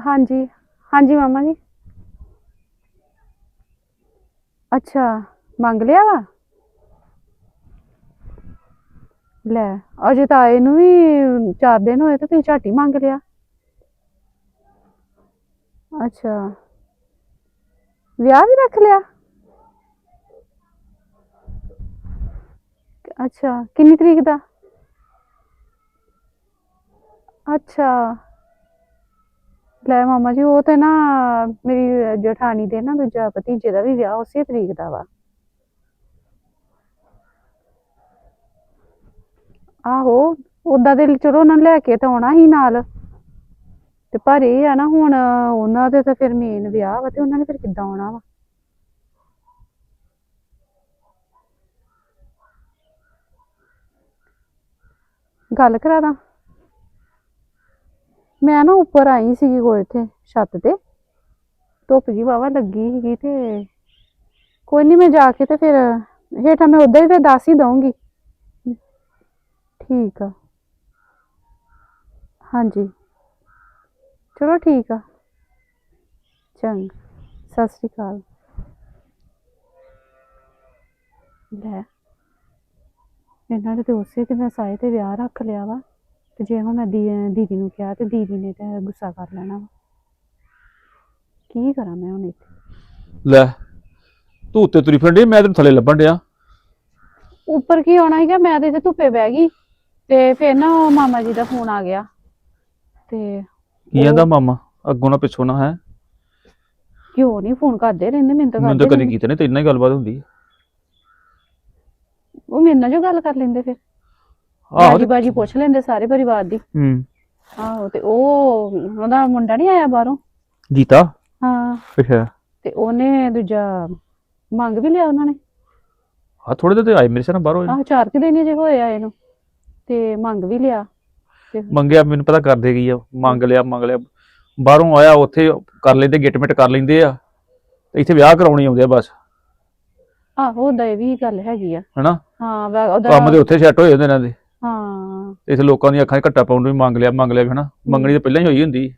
ਹਾਂਜੀ। ਹਾਂਜੀ ਮਾਮਾ ਜੀ। ਅੱਛਾ, ਮੰਗ ਲਿਆ ਵਾ? ਲੈ, ਅਜੇ ਤਾਂ ਆਏ ਨੂੰ ਵੀ ਚਾਰ ਦਿਨ ਹੋਏ ਤੇ ਤੁਸੀਂ ਝੱਟ ਹੀ ਮੰਗ ਲਿਆ। ਅੱਛਾ। ਵਿਆਹ ਵੀ ਰੱਖ ਲਿਆ? ਅੱਛਾ, ਕਿੰਨੀ ਤਰੀਕ ਦਾ? ਅੱਛਾ। ਲੈ ਮਾਮਾ ਜੀ, ਉਹ ਤੇ ਨਾ ਮੇਰੀ ਜਠਾਣੀ ਦੇ ਨਾ ਦੂਜਾ ਭਤੀਜੇ ਦਾ ਵੀ ਵਿਆਹ ਉਸੇ ਤਰੀਕ ਦਾ ਵਾ। ਆਹੋ ਉਦਾਂ ਦੇ ਚਲੋ ਉਹਨਾਂ ਨੂੰ ਲੈ ਕੇ ਤਾਂ ਆਉਣਾ ਹੀ ਨਾਲ। ਤੇ ਪਰ ਇਹ ਆ ਨਾ ਹੁਣ ਉਹਨਾਂ ਦੇ ਤਾਂ ਫਿਰ ਮੇਨ ਵਿਆਹ ਵਾ ਤੇ ਉਹਨਾਂ ਨੇ ਫਿਰ ਕਿੱਦਾਂ ਆਉਣਾ ਵਾ? ਗੱਲ ਕਰਾ ਦਾਂ। ਮੈਂ ਨਾ ਉੱਪਰ ਆਈ ਸੀਗੀ ਕੋਲ ਇੱਥੇ ਛੱਤ ਤੇ। ਧੁੱਪ ਜੀ ਵਾਵਾ ਲੱਗੀ ਸੀਗੀ ਤੇ ਕੋਈ ਨਹੀਂ ਮੈਂ ਜਾ ਕੇ ਤੇ ਫਿਰ ਹੇਠਾਂ ਮੈਂ ਉਦਾਂ ਹੀ ਫਿਰ ਦੱਸ ਹੀ ਦਊਂਗੀ। ਠੀਕ ਆ। ਹਾਂਜੀ। ਚਲੋ ਠੀਕ ਆ। ਚੰਗਾ। ਸਤਿ ਸ੍ਰੀ ਅਕਾਲ। ਲੈ। ਇਹਨਾਂ ਨੇ ਤੇ ਉਸੇ ਤੇ ਮੈਂ ਸਾਏ ਤੇ ਵਿਆਹ ਰੱਖ ਲਿਆ ਵਾ। ਤੇ ਜੇ ਹੁਣ ਮੈਂ ਦੀ ਦੀਦੀ ਨੂੰ ਕਿਹਾ ਤੇ ਦੀਦੀ ਨੇ ਤਾਂ ਗੁੱਸਾ ਕਰ ਲੈਣਾ ਵਾ। ਕੀ ਕਰਾਂ ਮੈਂ ਹੁਣ ਇੱਥੇ? ਲੈ ਤੂੰ ਉੱਤੇ ਤੁਰੀ ਫਿਰਦੀ ਮੈਂ ਤੈਨੂੰ ਥੱਲੇ ਲੱਭਣ ਡਿਆ। ਉੱਪਰ ਕੀ ਆਉਣਾ ਸੀਗਾ? ਮੈਂ ਤੇ ਇੱਥੇ ਧੁੱਪੇ ਬਹਿ ਗਈ ਤੇ ਫਿਰ ਨਾ ਉਹ ਮਾਮਾ ਜੀ ਦਾ ਫੋਨ ਆ ਗਿਆ ਤੇ ਕੀ ਕਹਿੰਦਾ ਮਾਮਾ? ਅੱਗੋਂ ਨਾ ਪਿੱਛੋਂ ਨਾ ਹੈ? ਕਿਉਂ ਨਹੀਂ ਫੋਨ ਕਰਦੇ ਰਹਿੰਦੇ? ਮੈਨੂੰ ਤਾਂ ਮੈਨੂੰ ਤਾਂ ਕਰਦੇ ਕਦੀ। ਕੀਤਾ ਨਹੀਂ ਤੇਰੇ ਨਾਲ ਹੀ ਗੱਲਬਾਤ ਹੁੰਦੀ ਹੈ। ਉਹ ਮੇਰੇ ਨਾਲ ਜੋ ਗੱਲ ਕਰ ਲੈਂਦੇ ਫਿਰ। ਆਹੋ ਤੇ- ਬਾਜੀ ਪੁੱਛ ਲੈਂਦੇ ਸਾਰੇ ਪਰਿਵਾਰ ਦੀ। ਹੂੰ। ਆਹੋ ਤੇ ਉਹ ਉਹਦਾ ਮੁੰਡਾ ਨਹੀਂ ਆਇਆ ਬਾਹਰੋਂ? ਜੀਤਾ? ਹਾਂ। ਅੱਛਾ। ਤੇ ਉਹਨੇ ਦੂਜਾ ਮੰਗ ਵੀ ਲਿਆ ਉਹਨਾਂ ਨੇ? ਆ ਥੋੜੇ ਦਿਨ ਤੇ ਆਏ ਮੇਰੇ ਸਾਹ ਬਾਹਰੋਂ। ਆਹ ਚਾਰ ਕੁ ਦਿਨ ਹੀ ਜੇ ਹੋਏ ਆਏ ਨੂੰ। ਤੇ ਮੰਗ ਵੀ ਲਿਆ। ਮੰਗਿਆ ਮੈਨੂੰ ਪਤਾ ਕਰਦੇ ਕੀ ਆ। ਮੰਗ ਲਿਆ ਮੰਗ ਲਿਆ। ਬਾਹਰੋਂ ਆਇਆ ਉੱਥੇ ਕਰ ਲੈਂਦੇ ਗਿਟਮਿਟ ਕਰ ਲੈਂਦੇ ਆ। ਤੇ ਇੱਥੇ ਵਿਆਹ ਕਰਾਉਣੀ ਆਉਂਦੇ ਆ ਬਸ। ਆਹੋ ਉਹਦਾ ਇਹ ਵੀ ਗੱਲ ਹੈਗੀ ਆ। ਹਨਾ? ਹਾਂ ਵਾ- ਉਹਦਾ ਕੰਮ ਦੇ ਉੱਥੇ ਸੈੱਟ ਹੋਏ ਹੁੰਦੇ ਇਹਨਾਂ ਦੇ ਹਾਂ। ਇੱਥੇ ਲੋਕਾਂ ਦੀਆਂ ਅੱਖਾਂ 'ਚ ਘੱਟਾ ਪਾਉਣ ਨੂੰ ਵੀ ਮੰਗ ਲਿਆ ਮੰਗ ਲਿਆ ਹਨਾ ਮੰਗਣੀ ਤਾਂ ਪਹਿਲਾਂ ਹੀ ਹੋਈ ਹੁੰਦੀ।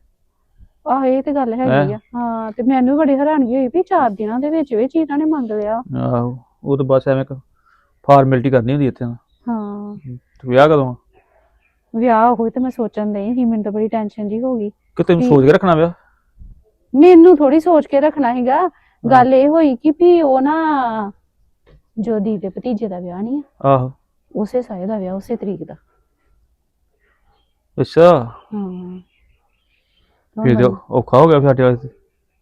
ਆਹ ਇਹ ਤੇ ਗੱਲ ਹੈਗੀ ਆ। ਹਾਂ ਤੇ ਮੈਨੂੰ ਬੜੀ ਹੈਰਾਨਗੀ ਹੋਈ ਵੀ ਚਾਰ ਦਿਨਾਂ ਦੇ ਵਿੱਚ ਵਿੱਚ ਹੀ ਇਹਨਾਂ ਨੇ ਮੰਗ ਲਿਆ। ਆਹੋ ਉਹ ਤਾਂ ਬਸ ਐਵੇਂ ਫਾਰਮੈਲਿਟੀ ਕਰਨੀ ਹੁੰਦੀ ਇੱਥੇ ਹਾਂ। ਤੇ ਵਿਆਹ ਕਦੋਂ ਆ? ਵਿਆਹ ਹੋਈ ਤੇ ਮੈਂ ਸੋਚਣ ਨਹੀਂ ਸੀ ਮੈਨੂੰ ਤਾਂ ਬੜੀ ਟੈਨਸ਼ਨ ਜੀ ਹੋ ਗਈ। ਕਿ ਤੈਨੂੰ ਸੋਚ ਕੇ ਰੱਖਣਾ ਵਿਆਹ? ਮੈਨੂੰ ਥੋੜੀ ਸੋਚ ਕੇ ਰੱਖਣਾ ਹੈਗਾ ਗੱਲ ਇਹ ਹੋਈ ਕਿ ਵੀ ਉਹ ਨਾ ਜੋ ਦੀ ਦੇ ਭਤੀਜੇ ਦਾ ਵਿਆਹ ਨਹੀਂ ਆ। ਆਹੋ। ਉਸੇ ਸਾਏ ਦਾ ਵਿਆਹ ਉਸੇ ਤਰੀਕ ਦਾ। ਅੱਛਾ। ਹਾਂ ਫਿਰ ਤੇ ਔਖਾ ਹੋ ਗਿਆ ਫਿਰ ਸਾਡੇ ਵਾਸਤੇ।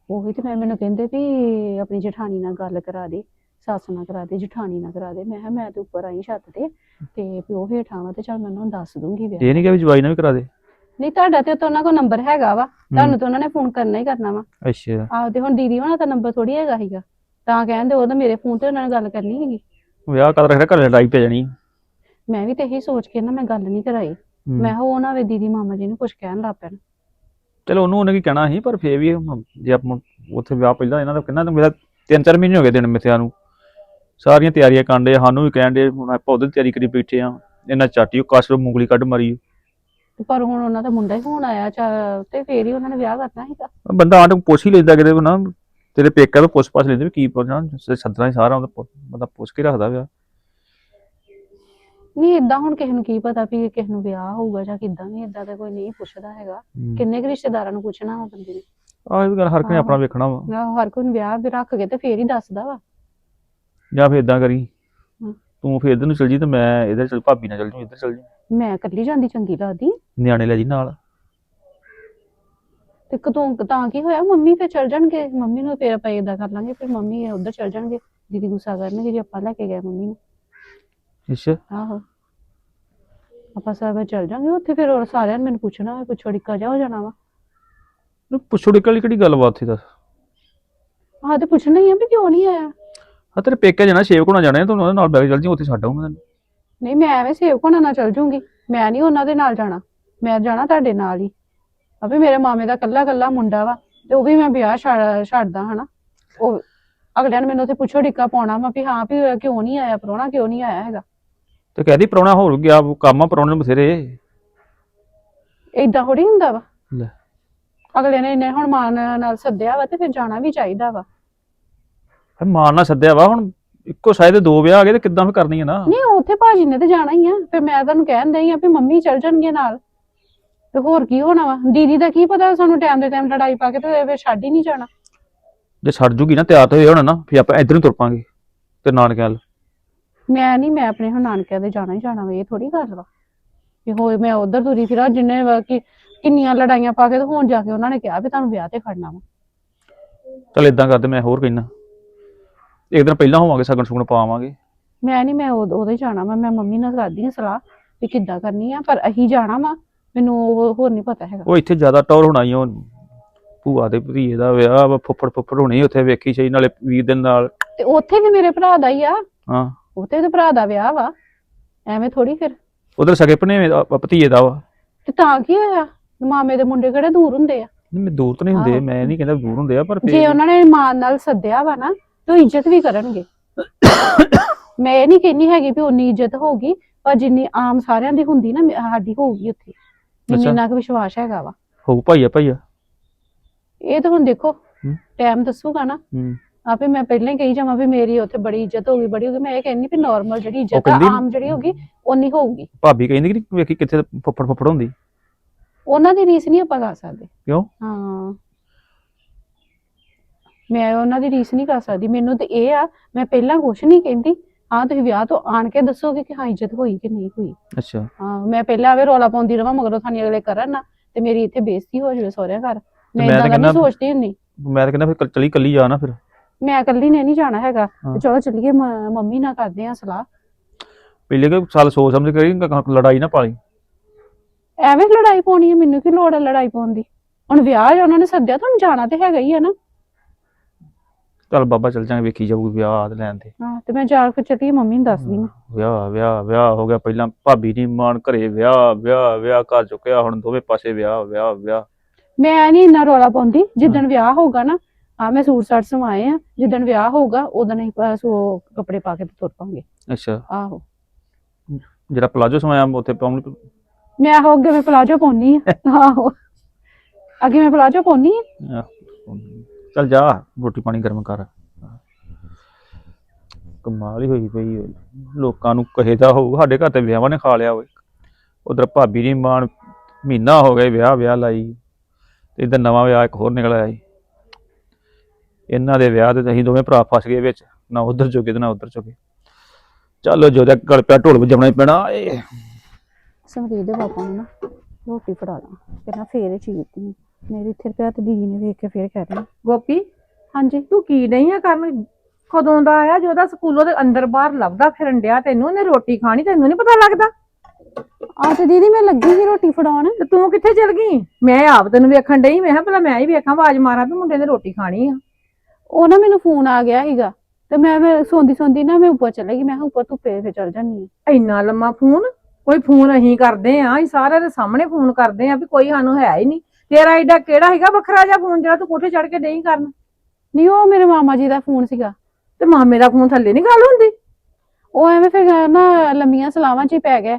ਉਹੀ ਤੇ ਮੈਂ ਮੈਨੂੰ ਕਹਿੰਦੇ ਵੀ ਆਪਣੀ ਜਠਾਣੀ ਨਾਲ ਗੱਲ ਕਰਾ ਦੇ ਸੱਸ ਨਾਲ ਕਰਾ ਦੇ ਜਠਾਣੀ ਨਾਲ ਕਰਾ ਦੇ। ਮੈਂ ਕਿਹਾ ਮੈਂ ਤੇ ਉੱਪਰ ਆਈ ਛੱਤ ਤੇ ਤੇ ਪਿਓ ਹੇਠਾਂ ਵਾ ਤੇ ਚਲ ਮੈਂ ਉਹਨਾਂ ਦੱਸ ਦੂੰਗੀ ਵਿਆਹ। ਇਹ ਨਹੀਂ ਕਿ ਵੀ ਜਵਾਈ ਨਾਲ ਵੀ ਕਰਾ ਦੇ? ਨਹੀਂ ਤੁਹਾਡਾ ਤੇ ਤਾਂ ਉਹਨਾਂ ਕੋਲ ਨੰਬਰ ਹੈਗਾ ਵਾ। ਤੁਹਾਨੂੰ ਤਾਂ ਉਹਨਾਂ ਨੇ ਫੋਨ ਕਰਨਾ ਹੀ ਕਰਨਾ ਵਾ। ਅੱਛਾ। ਆਹੋ ਤੇ ਹੁਣ ਦੀਦੀ ਹੋਣਾ ਤਾਂ ਨੰਬਰ ਥੋੜੀ ਹੈਗਾ ਸੀਗਾ। ਤਾਂ ਕਹਿੰਦੇ ਉਹ ਤਾਂ ਮੇਰੇ ਫੋਨ ਤੇ ਉਹਨਾਂ ਨਾਲ ਗੱਲ ਕਰਨੀ ਹੈਗੀ ਵਿਆਹ ਕਰ ਰੱਖਦਾ ਘਰੇ ਲੜਾਈ ਪੈ ਜਾਣੀ। ਮੈਂ ਵੀ ਤੇ ਇਹੀ ਸੋਚ ਕੇ ਨਾ ਮੈਂ ਗੱਲ ਨਹੀਂ ਕਰਾਈ। ਮੈਂ ਕਿਹਾ ਉਹ ਨਾ ਵੇ ਦੀਦੀ ਮਾਮਾ ਜੀ ਨੂੰ ਕੁਝ ਕਹਿਣ ਲੱਗ ਪੈਣ। ਚਲੋ ਉਹਨੂੰ ਉਹਨੇ ਕੀ ਕਹਿਣਾ ਸੀ ਪਰ ਫੇਰ ਵੀ ਹੁਣ ਜੇ ਆਪਾਂ ਉੱਥੇ ਵਿਆਹ ਪਹਿਲਾਂ ਇਹਨਾਂ ਦਾ ਕਿੰਨਾ ਤਾਂ ਮੇਰਾ ਤਿੰਨ ਚਾਰ ਮਹੀਨੇ ਹੋ ਗਏ ਦਿਨ ਮਿੱਥਿਆਂ ਨੂੰ। ਸਾਰੀਆਂ ਤਿਆਰੀਆਂ ਕਰਨ ਦੇ ਸਾਨੂੰ ਵੀ ਕਹਿਣ ਦੇ ਹੁਣ ਆਪਾਂ ਉਹਦੀ ਤਿਆਰੀ ਕਰੀ ਬੈਠੇ ਆ। ਇਹਨਾਂ ਚਾਟੀ ਉਹ ਕਾਸ਼ ਮੂੰਗਲੀ ਕੱਢ ਮਾਰੀ। ਪਰ ਹੁਣ ਉਹਨਾਂ ਦਾ ਮੁੰਡਾ ਹੀ ਹੋਣ ਆਇਆ ਤੇ ਫੇਰ ਹੀ ਉਹਨਾਂ ਨੇ ਵਿਆਹ ਕਰਨਾ ਸੀਗਾ। ਬੰਦਾ ਆਂਟ ਪੁੱਛ ਹੀ ਲੈਂਦਾ ਕਿਤੇ ਨਾ ਤੇਰੇ ਪੇਕਾ ਤੋਂ ਪੁੱਛ ਪਾਛ ਲੈਂਦੇ ਵੀ ਕੀ ਪੁੱਛਣਾ ਸੱਦਣਾ ਹੀ ਸਾਰਾ ਉਹਦਾ ਬੰਦਾ ਪੁੱਛ ਕੇ ਰੱਖਦਾ ਵਿਆਹ। ਨਹੀਂ ਇਦਾਂ ਹੁਣ ਕਿਸੇ ਨੂੰ ਕੀ ਪਤਾ ਵੀ ਕਿਸੇ ਨੂੰ ਵਿਆਹ ਹੋਊਗਾ ਜਾਂ ਕਿਦਾਂ ਨਹੀਂ ਇਦਾਂ ਤਾਂ ਕੋਈ ਨਹੀਂ ਪੁੱਛਦਾ ਹੈਗਾ। ਕਿੰਨੇ ਕੁ ਰਿਸ਼ਤੇਦਾਰਾਂ ਨੂੰ ਪੁੱਛਣਾ ਵਾ ਬੰਦੇ ਨੇ? ਆਹ ਇਹ ਵੀ ਗੱਲ ਹਰ ਕੋਈ। ਆਪਣਾ ਵੇਖਣਾ ਵਾ। ਆਹੋ, ਹਰ ਕੋਈ ਨੂੰ ਵਿਆਹ ਵੀ ਰੱਖ ਕੇ ਤੇ ਫੇਰ ਹੀ ਦੱਸਦਾ ਵਾ। ਜਾਂ ਫੇਰ ਇਦਾਂ ਕਰੀ ਹਮ। ਤੂੰ ਫੇਰ ਇਧਰ ਨੂੰ ਚਲ ਜੀ ਤੇ ਮੈਂ ਇਧਰ ਚਲ ਭਾਬੀ ਨਾਲ ਚਲ ਜੂ ਇੱਧਰ ਚਲ ਜੂ। ਮੈਂ ਇਕੱਲੀ ਜਾਂਦੀ ਚੰਗੀ ਲੱਗਦੀ। ਨਿਆਣੇ ਲੈ ਜੀ ਨਾਲ। ਤੇ ਕਦੋਂ ਤਾਂ ਕੀ ਹੋਇਆ? ਮੰਮੀ ਫੇਰ ਚਲ ਜਾਣਗੇ। ਮੰਮੀ ਨੂੰ ਫੇਰ ਆਪਾਂ ਏਦਾਂ ਕਰ ਲਾਂਗੇ ਫਿਰ ਮੰਮੀ ਉਧਰ ਚਲ ਜਾਣਗੇ। ਦੀਦੀ ਗੁੱਸਾ ਕਰਨਗੇ ਜੇ ਆਪਾਂ ਲੈ ਕੇ ਗਏ ਮੰਮੀ ਨੂੰ। ਅੱਛਾ। ਆਹੋ। ਆਪਾਂ ਸਭ ਚਲ ਜਾਾਂਗੇ ਉੱਥੇ ਫਿਰ ਹੋਰ ਸਾਰਿਆਂ ਨੇ ਮੈਨੂੰ ਪੁੱਛਣਾ ਹੋਇਆ ਪੁੱਛੋ ਡਿੱਕਾ ਜਾ ਹੋ ਜਾਣਾ ਵਾ। ਨੂੰ ਪੁੱਛੋ ਡਿੱਕਣ ਵਾਲੀ ਕਿਹੜੀ ਗੱਲਬਾਤ ਸੀ ਦੱਸ ਆਹ ਤੇ ਪੁੱਛਣਾ ਹੀ ਆ ਵੀ ਕਿਉਂ ਨਹੀਂ ਆਇਆ? ਆ ਤੇਰੇ ਪੇਕੇ ਜਾਣਾ ਛੇਵ ਕੋਣਾ ਜਾਣਾ ਤੂੰ ਉਹਦੇ ਨਾਲ ਬੈਗ ਚੱਲ ਜੀ ਉੱਥੇ ਛੱਡ ਆਊਂ ਮੈਂ ਤੈਨੂੰ। ਨਹੀਂ ਮੈਂ ਐਵੇਂ ਸੇਵ ਕੋਣਾ ਨਾਲ ਚਲ ਜੂੰਗੀ ਮੈਂ ਨਹੀਂ ਉਹਨਾਂ ਦੇ ਨਾਲ ਜਾਣਾ। ਮੈਂ ਜਾਣਾ ਤੁਹਾਡੇ ਨਾਲ ਹੀ। ਅਬੇ ਮੇਰੇ ਮਾਮੇ ਦਾ ਕੱਲਾ ਕੱਲਾ ਮੁੰਡਾ ਵਾ ਤੇ ਉਹ ਵੀ ਮੈਂ ਵਿਆਹ ਛੱਡ- ਛੱਡਦਾ ਹਨਾ? ਉਹ ਅਗਲਿਆਂ ਨੇ ਮੈਨੂੰ ਉੱਥੇ ਪੁੱਛੋ ਡਿੱਕਾ ਪਾਉਣਾ ਵਾ ਵੀ ਹਾਂ ਵੀ ਕਿਉਂ ਨਹੀਂ ਆਇਆ ਪ੍ਰਾਹੁਣਾ ਕਿਉਂ ਨਹੀਂ ਆਇਆ ਹੈਗਾ? ਤੇ ਕਹਦੀ ਪ੍ਰਾਹੁਣਾ ਹੋਰ ਗਿਆ ਕੰਮ ਆ ਪ੍ਰਾਹੁਣੇ ਨੂੰ ਬਥੇਰੇ। ਏਦਾਂ ਥੋੜੀ ਹੁੰਦਾ ਵਾ। ਲੈ। ਅਗਲੇ ਨੇ ਇੰਨੇ ਹੁਣ ਮਾਨ ਨਾਲ ਸੱਦਿਆ ਵਾ ਤੇ ਫਿਰ ਜਾਣਾ ਵੀ ਚਾਹੀਦਾ ਵਾ। ਫਿਰ ਮਾਨ ਨਾਲ ਸੱਦਿਆ ਵਾ ਹੁਣ ਇੱਕੋ ਸਾਇਦ ਦੋ ਵਿਆਹ ਆ ਗਏ ਤੇ ਕਿੱਦਾਂ ਫਿਰ ਕਰਨੀ ਆ ਨਾ? ਨਹੀਂ ਉੱਥੇ ਭਾਜੀ ਨੇ ਤੇ ਜਾਣਾ ਹੀ ਆ। ਫਿਰ ਮੈਂ ਤੁਹਾਨੂੰ ਕਹਿਣ ਦਈ ਆ ਵੀ ਮੰਮੀ ਚੱਲ ਜਾਣਗੇ ਨਾਲ। ਤੇ ਹੋਰ ਕੀ ਹੋਣਾ ਵਾ? ਦੀਦੀ ਦਾ ਕੀ ਪਤਾ ਸਾਨੂੰ ਟਾਈਮ ਦੇ ਟਾਈਮ ਲੜਾਈ ਪਾ ਕੇ ਤੇ ਫਿਰ ਛੱਡ ਹੀ ਨਹੀਂ ਜਾਣਾ। ਜੇ ਛੱਡ ਜੂਗੀ ਨਾ ਤਿਆਰ ਤਾਂ ਹੋਏ ਹੋਣਾ ਨਾ ਫਿਰ ਆਪਾਂ ਇੱਧਰ ਨੂੰ ਤੁਰ ਪਾਂਗੇ। ਤੇ ਨਾਨਕਿਆਂ ਵੱਲ ਮੈਂ ਨਹੀਂ ਮੈਂ ਆਪਣੇ ਹੁਣ ਨਾਨਕਿਆਂ ਦੇ ਜਾਣਾ ਹੀ ਜਾਣਾ ਵਾ ਇਹ ਥੋੜੀ ਗੱਲ ਵਾ ਵੀ ਹੋਏ ਮੈਂ ਉਧਰ ਤੁਰੀ ਫਿਰਾਂ ਜਿੰਨੇ ਵਾ ਕਿ ਕਿੰਨੀਆਂ ਲੜਾਈਆਂ ਪਾ ਕੇ ਤੇ ਹੁਣ ਜਾ ਕੇ ਉਹਨਾਂ ਨੇ ਕਿਹਾ ਵੀ ਤੁਹਾਨੂੰ ਵਿਆਹ ਤੇ ਖੜਨਾ ਵਾ। ਚੱਲ ਇਦਾਂ ਕਰਦੇ ਮੈਂ ਹੋਰ ਕਹਿਣਾ ਇੱਕ ਦਿਨ ਪਹਿਲਾਂ ਹੋਵਾਂਗੇ ਸਗਨ ਸੁਗਨ ਪਾਵਾਂਗੇ। ਮੈਂ ਨਹੀਂ ਮੈਂ ਹੀ ਜਾਣਾ ਵਾ ਮੈਂ ਮੰਮੀ ਨਾਲ ਕਰਦੀ ਹਾਂ ਸਲਾਹ ਵੀ ਕਿੱਦਾਂ ਕਰਨੀ ਆ ਪਰ ਅਹੀਂ ਜਾਣਾ ਵਾ ਮੈਨੂੰ ਉਹ ਹੋਰ ਨਹੀਂ ਪਤਾ ਹੈਗਾ। ਉਹ ਇੱਥੇ ਜ਼ਿਆਦਾ ਟੌਰ ਹੋਣਾ ਹੀ ਉਹ ਭੂਆ ਦੇ ਭਤੀਏ ਦਾ ਵਿਆਹ ਵਾ ਫੁੱਫੜ ਫੁੱਫੜ ਹੋਣੀ ਉੱਥੇ ਵੇਖੀ ਸਹੀ ਨਾਲੇ ਵੀਰ ਦੇ ਨਾਲ। ਤੇ ਉੱਥੇ ਵੀ ਮੇਰੇ ਭਰਾ ਦਾ ਹੀ ਆ। ਹਾਂ। ਉੱਥੇ ਤੇ ਭਰਾ ਦਾ ਵਿਆਹ ਵਾ। ਐਵੇਂ ਥੋੜੀ ਫਿਰ। ਉਧਰ ਸਗੇ ਭਣੇਵੇਂ ਦਾ ਭਤੀਏ ਦਾ ਵਾ। ਤੇ ਤਾਂ ਕੀ ਹੋਇਆ? ਮਾਮੇ ਦੇ ਮੁੰਡੇ ਕਿਹੜੇ ਦੂਰ ਹੁੰਦੇ ਆ? ਨਹੀਂ, ਮੈਂ ਦੂਰ ਤਾਂ ਨਹੀਂ ਹੁੰਦੇ ਆਹੋ। ਮੈਂ ਨਹੀਂ ਕਹਿੰਦਾ ਦੂਰ ਹੁੰਦੇ ਆ ਪਰ ਫਿਰ ਜੇ ਉਹਨਾਂ ਨੇ ਮਾਨ ਨਾਲ ਸੱਦਿਆ ਵਾ ਨਾ ਤੇ ਉਹ ਇੱਜ਼ਤ ਵੀ ਕਰਨਗੇ। ਮੈਂ ਇਹ ਨਹੀਂ ਕਹਿੰਦੀ ਹੈਗੀ ਵੀ ਉਨੀ ਇੱਜ਼ਤ ਹੋਊਗੀ ਪਰ ਜਿੰਨੀ ਆਮ ਸਾਰਿਆਂ ਦੀ ਹੁੰਦੀ ਨਾ ਮੇ- ਸਾਡੀ ਹੋਊਗੀ ਉੱਥੇ। ਮੈਨੂੰ ਅੱਛਾ। ਇੰਨਾ ਕੁ ਵਿਸ਼ਵਾਸ ਹੈਗਾ ਵਾ। ਹੋਊ ਭਾਈਆ ਭਾਈਆ। ਇਹ ਤਾਂ ਹੁਣ ਦੇਖੋ। ਟਾਈਮ ਦੱਸੂਗਾ ਨਾ। ਹੂੰ। ਆਪੇ ਮੈਂ ਪਹਿਲਾਂ ਹੀ ਕਹੀ ਜਾਵਾਂ ਵੀ ਮੇਰੀ ਉੱਥੇ ਬੜੀ ਇੱਜ਼ਤ ਹੋਊਗੀ ਬੜੀ ਹੋਊਗੀ ਮੈਂ ਇਹ ਕਹਿੰਦੀ ਵੀ ਨਾਰਮਲ ਜਿਹੜੀ ਇੱਜ਼ਤ ਆ ਕਹਿੰਦੀ- ਆਮ ਜਿਹੜੀ ਹੋਊਗੀ ਉਨੀ ਹੋਊਗੀ। ਭਾਬੀ ਕਹਿੰਦੀ ਕਿ ਵੇਖੀ ਕਿੱਥੇ ਫੁੱਫੜ ਫੁੱਫੜ ਹੁੰਦੀ। ਉਹਨਾਂ ਦੀ ਰੀਸ ਨਹੀਂ ਆਪਾਂ ਕਰ ਸਕਦੇ। ਕਿਉਂ? ਹਾਂ। ਮੈਂ ਉਹਨਾਂ ਦੀ ਰੀਸ ਨਹੀਂ ਕਰ ਸਕਦੀ। ਮੈਨੂੰ ਤੇ ਇਹ ਆ ਮੈਂ ਪਹਿਲਾਂ ਕੁਛ ਨਹੀਂ ਕਹਿੰਦੀ। ਹਾਂ ਤੁਸੀਂ ਵਿਆਹ ਤੋਂ ਆਣ ਕੇ ਦੱਸੋਗੇ ਕਿ ਹਾਂ ਇੱਜ਼ਤ ਹੋਈ ਕਿ ਨਹੀਂ ਹੋਈ। ਅੱਛਾ। ਹਾਂ ਮੈਂ ਪਹਿਲਾਂ ਆਵੇ ਰੋਲਾ ਪਾਉਂਦੀ ਰਵਾਂ ਮਗਰੋਂ ਥਾਨੀ ਅਗਲੇ ਕਰਨ ਨਾ ਤੇ ਮੇਰੀ ਇੱਥੇ ਬੇਇੱਜ਼ਤੀ ਹੋ ਜਾਵੇ ਸਹੁਰਿਆਂ ਘਰ। ਮੈਂ ਮੈਂ ਤਾਂ ਇਦਾਂ ਦਾ ਨਹੀਂ ਕਹਿੰਦਾ- ਸੋਚਦੀ ਹੁੰਦੀ। ਮੈਂ ਤਾਂ ਕਹਿੰਦਾ ਫਿਰ ਕੱਲ- ਚਲੀ ਕੱਲੀ ਜਾ ਨਾ ਫਿਰ। ਮੈਂ ਇਕੱਲੀ ਨੇ ਨਹੀਂ ਜਾਣਾ ਹੈਗਾ। ਤੇ ਚਲੋ ਚੱਲੀਏ ਮ- ਮੰਮੀ ਨਾਲ ਕਰਦੇ ਆ ਸਲਾਹ। ਪਹਿਲੇ ਕਿ ਸਾਲ ਸੋਚ ਸਮਝ ਕਰੀ ਲੜਾਈ ਨਾ ਪਾਲੀ। ਐਵੇਂ ਲੜਾਈ ਪਾਉਣੀ ਹੈ ਮੈਨੂੰ ਕੀ ਲੋੜ ਹੈ ਲੜਾਈ ਪਾਉਣ ਦੀ? ਹੁਣ ਵਿਆਹ ਹੈ ਉਹਨਾਂ ਨੇ ਸੱਦਿਆ ਤੁਹਾਨੂੰ ਜਾਣਾ ਤੇ ਹੈਗਾ ਹੀ ਹੈ ਨਾ। ਚੱਲ ਬਾਬਾ ਚੱਲ ਜਾਂਗੇ ਵੇਖੀ ਜਾਊਗੀ ਵਿਆਹ ਆਦ ਲੈਣ ਤੇ। ਹਾਂ ਤੇ ਮੈਂ ਜਾ ਕੇ ਚੱਲੀ ਮੰਮੀ ਨੂੰ ਦੱਸਦੀ ਮੈਂ। ਵਿਆਹ ਵਿਆਹ ਵਿਆਹ ਹੋ ਗਿਆ। ਪਹਿਲਾਂ ਭਾਬੀ ਦੀ ਮਾਨ ਘਰੇ ਵਿਆਹ ਵਿਆਹ ਵਿਆਹ ਕਰ ਚੁੱਕਿਆ ਹੁਣ ਦੋਵੇਂ ਪਾਸੇ ਵਿਆਹ ਵਿਆਹ ਵਿਆਹ। ਮੈਂ ਨਹੀਂ ਇੰਨਾ ਰੌਲਾ ਪਾਉਂਦੀ ਜਿੱਦਣ ਵਿਆਹ ਹੋਊਗਾ ਨਾ ਆ ਮੈਂ ਸੂਟ ਸਾਟ ਸਵਾਏ ਆ ਜਿੱਦਣ ਵਿਆਹ ਹੋਊਗਾ ਉਦੋਂ ਹੀ ਸੋ ਕੱਪੜੇ ਪਾ ਕੇ ਤੁਰ ਪਾਂਗੇ। ਅੱਛਾ। ਆਹੋ। ਜਿਹੜਾ ਪਲਾਜੋ ਸਵਾਇਆ ਉੱਥੇ ਪਾਉਣ ਮੈਂ ਆਹੋ ਅੱਗੇ ਮੈਂ ਪਲਾਜੋ ਪਾਉਣੀ ਆ। ਆਹੋ। ਅੱਗੇ ਮੈਂ ਪਲਾਜੋ ਪਾਉਣੀ ਆ। ਚੱਲ ਜਾ ਰੋਟੀ ਪਾਣੀ ਗਰਮ ਕਰ। ਕਮਾਲ ਹੀ ਹੋਈ ਪਈ। ਲੋਕਾਂ ਨੂੰ ਕਹੇਦਾ ਹੋਊ ਸਾਡੇ ਘਰ ਤੇ ਵਿਆਹਾਂ ਨੇ ਖਾ ਲਿਆ ਓਏ। ਉਧਰ ਭਾਬੀ ਦੀ ਮਾਨ ਮਹੀਨਾ ਹੋ ਗਿਆ ਈ ਵਿਆਹ ਵਿਆਹ ਲਾਈ। ਤੇ ਇਧਰ ਨਵਾਂ ਵਿਆਹ ਇੱਕ ਹੋਰ ਨਿਕਲ ਆਇਆ ਇਹਨਾਂ ਦੇ ਵਿਆਹ ਤੇ ਅਸੀਂ ਦੋਵੇਂ ਭਰਾ ਫਸ ਗਏ ਵਿੱਚ ਨਾ ਉਧਰ ਜੋਗੇ ਤੇ ਨਾ ਉਧਰ ਜੋਗੇ ਚੱਲ ਜਿਹਦਾ ਗਲ ਪਿਆ ਢੋਲ ਵਜਾਉਣਾ ਹੀ ਪੈਣਾ ਏ। ਸਮਰੀਤ ਦੇ ਪਾਪਾ ਨੂੰ ਨਾ ਰੋਟੀ ਫੜਾ ਲਾਂ ਪਹਿਲਾਂ ਫੇਰ ਚੀਰਦੀ ਮੇਰੀ ਇੱਥੇ ਪਿਆ ਤੇ ਦੀਦੀ ਨੇ ਵੇਖ ਕੇ ਫੇਰ ਕਹਿ ਦੇਣਾ ਗੋਪੀ ਹਾਂਜੀ। ਤੂੰ ਕੀ ਨਹੀਂ ਆ ਕਰਨ? ਕਦੋਂ ਦਾ ਆਇਆ? ਜੋ ਉਹਦਾ ਸਕੂਲੋਂ ਦੇ ਅੰਦਰ ਬਾਹਰ ਲੱਭਦਾ ਫਿਰਨ ਡਿਆ ਤੈਨੂੰ ਉਹਨੇ ਰੋਟੀ ਖਾਣੀ ਤੈਨੂੰ ਨਹੀਂ ਪਤਾ ਲੱਗਦਾ? ਆ ਤੇ ਦੀਦੀ ਮੈਂ ਲੱਗੀ ਸੀ ਰੋਟੀ ਫੜਾਉਣ। ਤੇ ਤੂੰ ਕਿੱਥੇ ਚਲ ਗਈ? ਮੈਂ ਆਪ ਤੈਨੂੰ ਵੇਖਣ ਡਈ ਮੈਂ ਕਿਹਾ ਭਲਾ ਮੈਂ ਹੀ ਵੇਖਾਂ ਆਵਾਜ਼ ਮਾਰਾਂ ਵੀ ਮੁੰਡੇ ਨੇ ਰੋਟੀ ਖਾਣੀ ਆ। ਉਹ ਨਾ ਮੈਨੂੰ ਫੋਨ ਆ ਗਿਆ ਸੀਗਾ ਤੇ ਮੈਂ ਫਿਰ ਸੌਂਦੀ ਸੌਂਦੀ ਨਾ ਮੈਂ ਉੱਪਰ ਚਲੇ ਗਈ ਮੈਂ ਕਿਹਾ ਉੱਪਰ ਧੁੱਪੇ ਫੇਰ ਚੱਲ ਜਾਨੀ ਇੰਨਾ ਲੰਮਾ ਫੋਨ? ਕੋਈ ਫੋਨ ਅਸੀਂ ਕਰਦੇ ਆ ਅਸੀਂ ਸਾਰਿਆਂ ਦੇ ਸਾਹਮਣੇ ਫੋਨ ਕਰਦੇ ਆ ਵੀ ਕੋਈ ਸਾਨੂੰ ਹੈ ਹੀ ਨਹੀਂ। ਤੇਰਾ ਐਡਾ ਕਿਹੜਾ ਹੈਗਾ ਵੱਖਰਾ ਜਿਹਾ ਫੋਨ ਜਿਹੜਾ ਤੂੰ ਕੋਠੇ ਚੜ ਕੇ ਨਹੀਂ ਕਰਨ? ਨਹੀਂ ਉਹ ਮੇਰੇ ਮਾਮਾ ਜੀ ਦਾ ਫੋਨ ਸੀਗਾ। ਤੇ ਮਾਮੇ ਦਾ ਫੋਨ ਥੱਲੇ ਨਹੀਂ ਗੱਲ ਹੁੰਦੀ? ਉਹ ਐਵੇਂ ਫਿਰ ਨਾ ਲੰਮੀਆਂ ਸਲਾਵਾਂ 'ਚ ਹੀ ਪੈ ਗਏ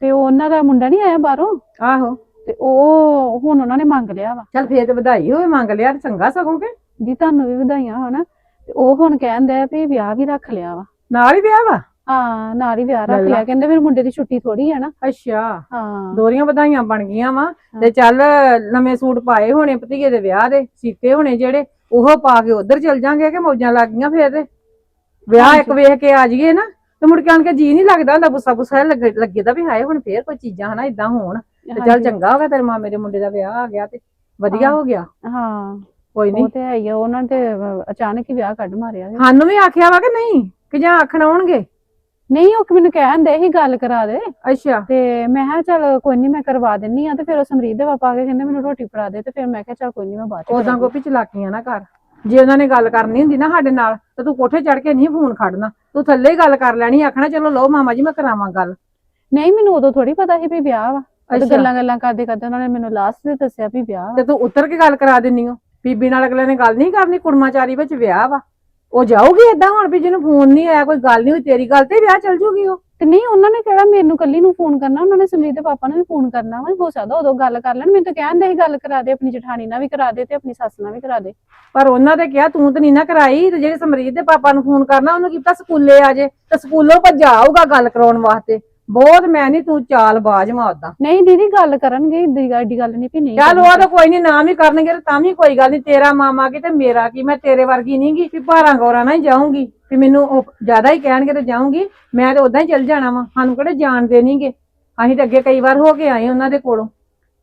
ਤੇ ਉਹ ਉਹਨਾਂ ਦਾ ਮੁੰਡਾ ਨਹੀਂ ਆਇਆ ਬਾਹਰੋਂ? ਆਹੋ। ਤੇ ਉਹ ਹੁਣ ਉਹਨਾਂ ਨੇ ਮੰਗ ਲਿਆ ਵਾ। ਚੱਲ ਫੇਰ ਤੇ ਵਧਾਈ ਹੋਵੇ ਮੰਗ ਲਿਆ ਤੇ ਚੰਗਾ ਸਗੋਂ ਕਿ? ਜੀ ਤੁਹਾਨੂੰ ਵੀ ਵਧਾਈਆਂ ਹੋਣ ਤੇ ਉਹ ਹੁਣ ਕਹਿੰਦੇ ਆ ਵੀ ਵਿਆਹ ਵੀ ਰੱਖ ਲਿਆ ਵਾ। ਨਾਲ ਹੀ ਵਿਆਹ ਵਾ? ਹਾਂ ਨਾਲ ਹੀ ਵਿਆਹ ਰੱਖ। ਲਿਆ। ਕਹਿੰਦੇ ਫਿਰ ਮੁੰਡੇ ਦੀ ਛੁੱਟੀ ਥੋੜੀ ਆ ਨਾ। ਅੱਛਾ। ਹਾਂ। ਦੋਰੀਆਂ ਵਧਾਈਆਂ ਬਣ ਗਈਆਂ ਵਾ। ਤੇ ਚੱਲ ਨਵੇਂ ਸੂਟ ਪਾਏ ਹੋਣੇ ਭਤੀਏ ਦੇ ਵਿਆਹ ਦੇ ਸੀਤੇ ਹੋਣੇ ਜਿਹੜੇ ਉਹ ਪਾ ਕੇ ਉਧਰ ਚਲ ਜਾਾਂਗੇ ਕਿ ਮੌਜਾਂ ਲੱਗ ਗਈਆਂ ਫੇਰ? ਤੇ ਵਿਆਹ ਇੱਕ ਵੇਖ ਕੇ ਆ ਜਾਈਏ ਨਾ। ਤੇ ਮੁੜ ਕੇ ਆਣ ਕੇ ਜੀ ਨਹੀਂ ਲੱਗਦਾ ਹੁੰਦਾ ਗੁੱਸਾ ਗੁੱਸਾ ਲੱਗੇ ਦਾ ਵੀ ਹਾਏ ਹੁਣ ਫੇਰ ਕੋਈ ਚੀਜ਼ਾਂ ਹਨਾ ਇਦਾਂ ਹੋਣ। ਤੇ ਚੱਲ। ਚੰਗਾ ਹੋ ਗਿਆ ਤੇਰੇ ਮਾਮੇ ਦੇ ਮੁੰਡੇ ਦਾ ਵਿਆਹ ਆ ਗਿਆ ਤੇ ਵਧੀਆ ਹਾਂ। ਹੋ ਗਿਆ। ਹਾਂ। ਕੋਈ ਨਹੀਂ ਉਹ ਤੇ ਹੈ ਹੀ ਆ ਉਹਨਾਂ ਨੇ ਤੇ ਅਹ, ਅਚਾਨਕ ਹੀ ਵਿਆਹ ਕੱਢ ਮਾਰਿਆ ਸੀ। ਸਾਨੂੰ ਵੀ ਆਖਿਆ ਵਾ ਕਿ ਨਹੀਂ ਕਿ ਜਾਂ ਆਖਣ ਆਉਣਗੇ। ਨਹੀਂ ਉਹ ਮੈਨੂੰ ਕਹਿਣ ਦੇ ਹੀ ਗੱਲ ਕਰਾ ਦੇ। ਅੱਛਾ। ਤੇ ਮੈਂ ਕਿਹਾ ਚੱਲ ਕੋਈ ਨਹੀਂ ਮੈਂ ਕਰਵਾ ਦਿੰਨੀ ਆ ਤੇ ਫਿਰ ਉਹ ਸਮਰੀਤ ਦੇ ਪਾਪਾ ਆ ਕੇ ਕਹਿੰਦੇ ਮੈਨੂੰ ਰੋਟੀ ਫੜਾ ਦੇ ਤੇ ਫਿਰ ਮੈਂ ਕਿਹਾ ਚੱਲ ਕੋਈ ਨਹੀਂ ਮੈਂ ਬਾਅਦ ਚ ਉਦਾਂ ਕਰਾ ਗੋਪੀ ਚਲਾਕੀਆਂ ਨਾ ਕਰ। ਜੇ ਉਹਨਾਂ ਨੇ ਗੱਲ ਕਰਨੀ ਹੁੰਦੀ ਨਾ ਸਾਡੇ ਨਾਲ ਤੇ ਤੂੰ ਕੋਠੇ ਚੜ ਕੇ ਨਹੀਂ ਫੋਨ ਖੜਨਾ। ਤੂੰ ਥੱਲੇ ਹੀ ਗੱਲ ਕਰ ਲੈਣੀ ਆਖਣਾ ਚਲੋ ਲਓ ਮਾਮਾ ਜੀ ਮੈਂ ਕਰਾਵਾਂ ਗੱਲ। ਨਹੀਂ ਮੈਨੂੰ ਉਦੋਂ ਥੋੜੀ ਪਤਾ ਸੀ ਵੀ ਵਿਆਹ ਵਾ। ਤਾਂ ਅੱਛਾ। ਗੱਲਾਂ ਗੱਲਾਂ ਕਰਦੇ ਕਰਦੇ ਉਹਨਾਂ ਨੇ ਮੈਨੂੰ ਲਾਸਟ ਤੇ ਦੱਸਿਆ ਵੀ ਵਿਆਹ ਵਾ। ਤੇ ਤੂੰ ਉੱਤਰ ਕੇ ਗੱਲ ਕਰਾ ਦਿੰਨੀ ਓ। ਬੀਬੀ ਨਾਲ ਅਗਲੇ ਨੇ ਗੱਲ ਨਹੀਂ ਕਰਨੀ ਕੁੜਮਾਚਾਰੀ ਵਿੱਚ ਵਿਆਹ ਵਾ। ਉਹ ਜਾਊਗੀ ਏਦਾਂ ਹੁਣ ਵੀ ਜਿਹਨੂੰ ਫੋਨ ਨਹੀਂ ਆਇਆ ਕੋਈ ਗੱਲ ਨਹੀਂ ਹੋਈ ਤੇਰੀ ਗੱਲ ਤੇ ਵਿਆਹ ਚੱਲ ਜੂਗੀ ਉਹ। ਤੇ ਨਹੀਂ ਉਹਨਾਂ ਨੇ ਕਿਹੜਾ ਮੈਨੂੰ ਕੱਲੀ ਨੂੰ ਫੋਨ ਕਰਨਾ ਉਹਨਾਂ ਨੇ ਸਮਰੀਤ ਦੇ ਪਾਪਾ ਨੂੰ ਵੀ ਫੋਨ ਕਰਨਾ ਵਾ। ਹੋ ਸਕਦਾ ਉਦੋਂ ਗੱਲ ਕਰ ਲੈਣ ਮੈਨੂੰ ਤਾਂ ਕਹਿੰਦੇ ਸੀ ਗੱਲ ਕਰਾ ਦੇ ਆਪਣੀ ਜਠਾਣੀ ਨਾਲ ਵੀ ਕਰਾ ਦੇ ਤੇ ਆਪਣੀ ਸੱਸ ਨਾਲ ਵੀ ਕਰਾ ਦੇ। ਪਰ ਉਹਨਾਂ ਤੇ ਕਿਹਾ ਤੂੰ ਤਾਂ ਨਹੀਂ ਨਾ ਕਰਾਈ ਤੇ ਜਿਹੜੇ ਸਮਰੀਤ ਦੇ ਪਾਪਾ ਨੂੰ ਫੋਨ ਕਰਨਾ ਉਹਨੂੰ ਕੀਤਾ ਸਕੂਲੇ ਆ ਜੇ ਤੇ ਸਕੂਲੋਂ ਭੱਜਾ ਆਊਗਾ ਗੱਲ ਕਰਾਉਣ ਵਾਸਤੇ। ਬਹੁਤ ਮੈਂ ਨਹੀਂ ਤੂੰ ਚਾਲ ਬਾਜ ਮਾਰਦਾ। ਨਹੀਂ ਦੀਦੀ ਗੱਲ ਕਰਨਗੇ ਏਡੀ ਏਡੀ ਗੱਲ ਨਹੀਂ ਵੀ ਨਹੀਂ ਚੱਲ। ਉਹ ਤਾਂ ਕੋਈ ਨਹੀਂ ਨਾ ਵੀ ਕਰਨਗੇ ਤੇ ਤਾਂ ਵੀ ਕੋਈ ਗੱਲ ਨਹੀਂ ਤੇਰਾ ਮਾਮਾ ਕੀ ਤੇ ਮੇਰਾ ਕੀ? ਮੈਂ ਤੇਰੇ ਵਰਗੀ ਨਹੀਂਗੀ ਵੀ ਭਾਰਾਂ ਗੌਰਾਂ ਨਾਲ ਹੀ ਜਾਊਂਗੀ। ਵੀ ਮੈਨੂੰ ਉਹ ਜ਼ਿਆਦਾ ਹੀ ਕਹਿਣਗੇ ਤੇ ਜਾਊਂਗੀ ਮੈਂ ਤਾਂ ਉਦਾਂ ਹੀ ਚੱਲ ਜਾਣਾ ਵਾ ਸਾਨੂੰ ਕਿਹੜੇ ਜਾਣਦੇ ਨਹੀਂਗੇ ਅਸੀਂ ਤਾਂ ਅੱਗੇ ਕਈ ਵਾਰ ਹੋ ਕੇ ਆਏ ਉਹਨਾਂ ਦੇ ਕੋਲੋਂ।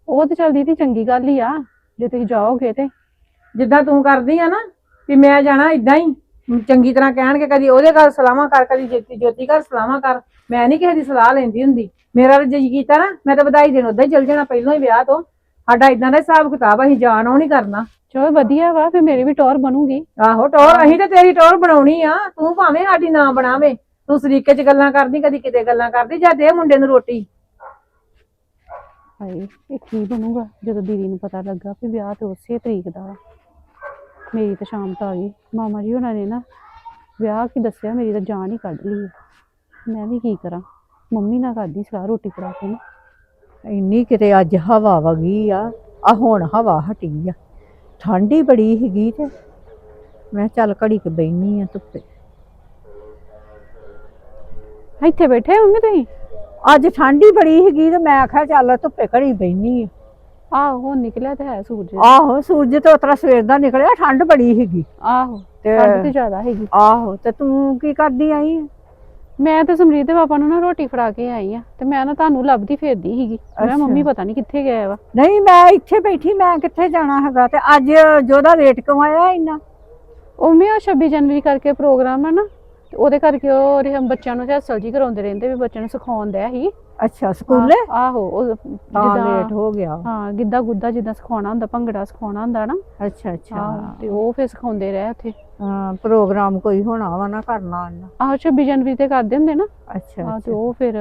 ਉਹ ਤੇ ਚੱਲ ਦੀਦੀ ਚੰਗੀ ਗੱਲ ਹੀ ਆ ਜੇ ਤੁਸੀਂ ਜਾਓਗੇ ਤੇ। ਜਿੱਦਾਂ ਤੂੰ ਕਰਦੀ ਆ ਨਾ ਵੀ ਮੈਂ ਜਾਣਾ ਇਦਾਂ ਹੀ। ਚੰਗੀ ਤਰ੍ਹਾਂ ਕਹਿਣਗੇ ਕਦੀ ਉਹਦੇ ਘਰ ਸਲਾਹਾਂ ਕਰ ਕਦੀ ਜੋਤੀ ਜੋਤੀ ਘਰ ਸਲਾਹਾਂ ਕਰ। ਮੈਂ ਨਹੀਂ ਕਿਸੇ ਦੀ ਸਲਾਹ ਲੈਂਦੀ ਹੁੰਦੀ। ਮੇਰਾ ਜੇ ਕੀਤਾ ਨਾ ਮੈਂ ਤਾਂ ਵਧਾਈ ਦੇਣ ਉਦਾਂ ਹੀ ਚੱਲ ਜਾਣਾ ਪਹਿਲਾਂ ਹੀ ਵਿਆਹ ਤੋਂ। ਸਾਡਾ ਇਦਾਂ ਦਾ ਹਿਸਾਬ ਕਿਤਾਬ ਅਸੀਂ ਜਾਣ ਉਹ ਨਹੀਂ ਕਰਨਾ। ਚਲੋ ਵਧੀਆ ਵਾ ਫਿਰ ਮੇਰੀ ਵੀ ਟੌਰ ਬਣੂਗੀ। ਆਹੋ ਟੌਰ ਅਸੀਂ ਤੇ ਤੇਰੀ ਟੌਰ ਬਣਾਉਣੀ ਆ। ਤੂੰ ਭਾਵੇਂ ਸਾਡੀ ਨਾ ਬਣਾਵੇਂ। ਤੂੰ ਸਰੀਕੇ 'ਚ ਗੱਲਾਂ ਕਰਦੀ ਕਦੀ ਕਿਤੇ ਗੱਲਾਂ ਕਰਦੀ ਜਾਂ ਦੇ ਮੁੰਡੇ ਨੂੰ ਰੋਟੀ। ਹਾਏ ਇਹ ਕੀ ਬਣੂਗਾ? ਜਦੋਂ ਦੀਦੀ ਨੂੰ ਪਤਾ ਲੱਗਾ ਕਿ ਵਿਆਹ ਤੇ ਉਸੇ ਤਰੀਕ ਦਾ ਵਾ। ਮੇਰੀ ਤਾਂ ਸ਼ਾਮ ਤਾਂ ਆ ਗਈ। ਮਾਮਾ ਜੀ ਉਹਨਾਂ ਨੇ ਨਾ ਵਿਆਹ ਕੀ ਦੱਸਿਆ ਮੇਰੀ ਤਾਂ ਜਾਨ ਹੀ ਕੱਢ ਲਈ। ਮੈਂ ਵੀ ਕੀ ਕਰਾਂ? ਮੰਮੀ ਨਾਲ ਕਰਦੀ ਸਲਾਹ ਰੋਟੀ ਫੜਾ ਕੇ ਨਾ। ਇੰਨੀ ਕਿਤੇ ਅੱਜ ਹਵਾ ਵਗੀ ਆ ਆ ਹੁਣ ਹਵਾ ਹਟੀ ਆ। ਠੰਡੀ ਬੜੀ ਹੈਗੀ ਤੇ। ਮੈਂ ਚੱਲ ਘੜੀ ਕੇ ਬੈਣੀ ਆ ਧੁੱਪੇ। ਇੱਥੇ ਬੈਠੇ ਹੋ ਮੰਮੀ ਤੁਸੀਂ? ਅੱਜ ਠੰਡੀ ਬੜੀ ਹੈਗੀ ਤੇ ਮੈਂ ਆਖਿਆ ਚੱਲ ਧੁੱਪੇ ਘੜੀ ਬੈਣੀ ਆ। ਆਹੋ ਨਿਕਲਿਆ ਤੇ ਹੈ ਸੂਰਜ। ਆਹੋ ਸੂਰਜ ਤੇ ਉਤਰਾ ਸਵੇਰ ਦਾ ਨਿਕਲਿਆ ਠੰਡ ਬੜੀ ਹੈਗੀ ਆਹੋ ਤੇ ਠੰਡ ਤੇ ਜ਼ਿਆਦਾ ਹੈਗੀ ਆਹੋ ਤੇ ਤੂੰ ਕੀ ਕਰਦੀ ਆਈ ਆਂ? ਮੈਂ ਤੇ ਸਮਰੀਤ ਦੇ ਪਾਪਾ ਨੂੰ ਨਾ ਰੋਟੀ ਫੜਾ ਕੇ ਆਈ ਆ ਤੇ ਮੈਂ ਨਾ ਤੁਹਾਨੂੰ ਲੱਭਦੀ ਫਿਰਦੀ ਸੀਗੀ। ਮੈਂ। ਮੰਮੀ ਪਤਾ ਨਹੀਂ ਕਿੱਥੇ ਗਏ ਵਾ। ਨਹੀਂ ਮੈਂ ਇੱਥੇ ਬੈਠੀ ਮੈਂ ਕਿੱਥੇ ਜਾਣਾ ਹੈਗਾ ਤੇ ਅੱਜ ਜੋਦਾ ਲੇਟ ਕਿਉਂ ਆਇਆ ਇੰਨਾ? ਉਹ ਮੈਂ 26 ਜਨਵਰੀ ਕਰਕੇ ਪ੍ਰੋਗਰਾਮ ਹੈ ਨਾ ਤੇ ਉਹਦੇ ਕਰਕੇ ਉਹ ਰਿਹਮ ਬੱਚਿਆਂ ਨੂੰ ਰਿਹਰਸਲ ਜੀ ਕਰਾਉਂਦੇ ਰਹਿੰਦੇ ਵੀ ਬੱਚਿਆਂ ਨੂੰ ਸਿਖਾਉਣ ਦਿਆ ਸੀ। ਅੱਛਾ ਸਕੂਲੇ? ਆਹੋ ਉਹ ਤਾਂ ਲੇਟ ਹੋ ਗਿਆ। ਹਾਂ ਗਿੱਧਾ ਗੁੱਦਾ ਜਿੱਦਾਂ ਸਿਖਾਉਣਾ ਹੁੰਦਾ ਭੰਗੜਾ ਸਿਖਾਉਣਾ ਹੁੰਦਾ ਨਾ। ਅੱਛਾ ਅੱਛਾ। ਤੇ ਉਹ ਫਿਰ ਸਿਖਾਉਂਦੇ ਰਹੇ ਉੱਥੇ। ਹਾਂ ਪ੍ਰੋਗਰਾਮ ਕੋਈ ਹੋਣਾ ਵਾ ਨਾ ਕਰਨਾ ਆਹੋ 26 ਜਨਵਰੀ ਤੇ ਕਰਦੇ ਹੁੰਦੇ ਨਾ। ਅੱਛਾ ਹਾਂ ਤੇ ਉਹ ਫਿਰ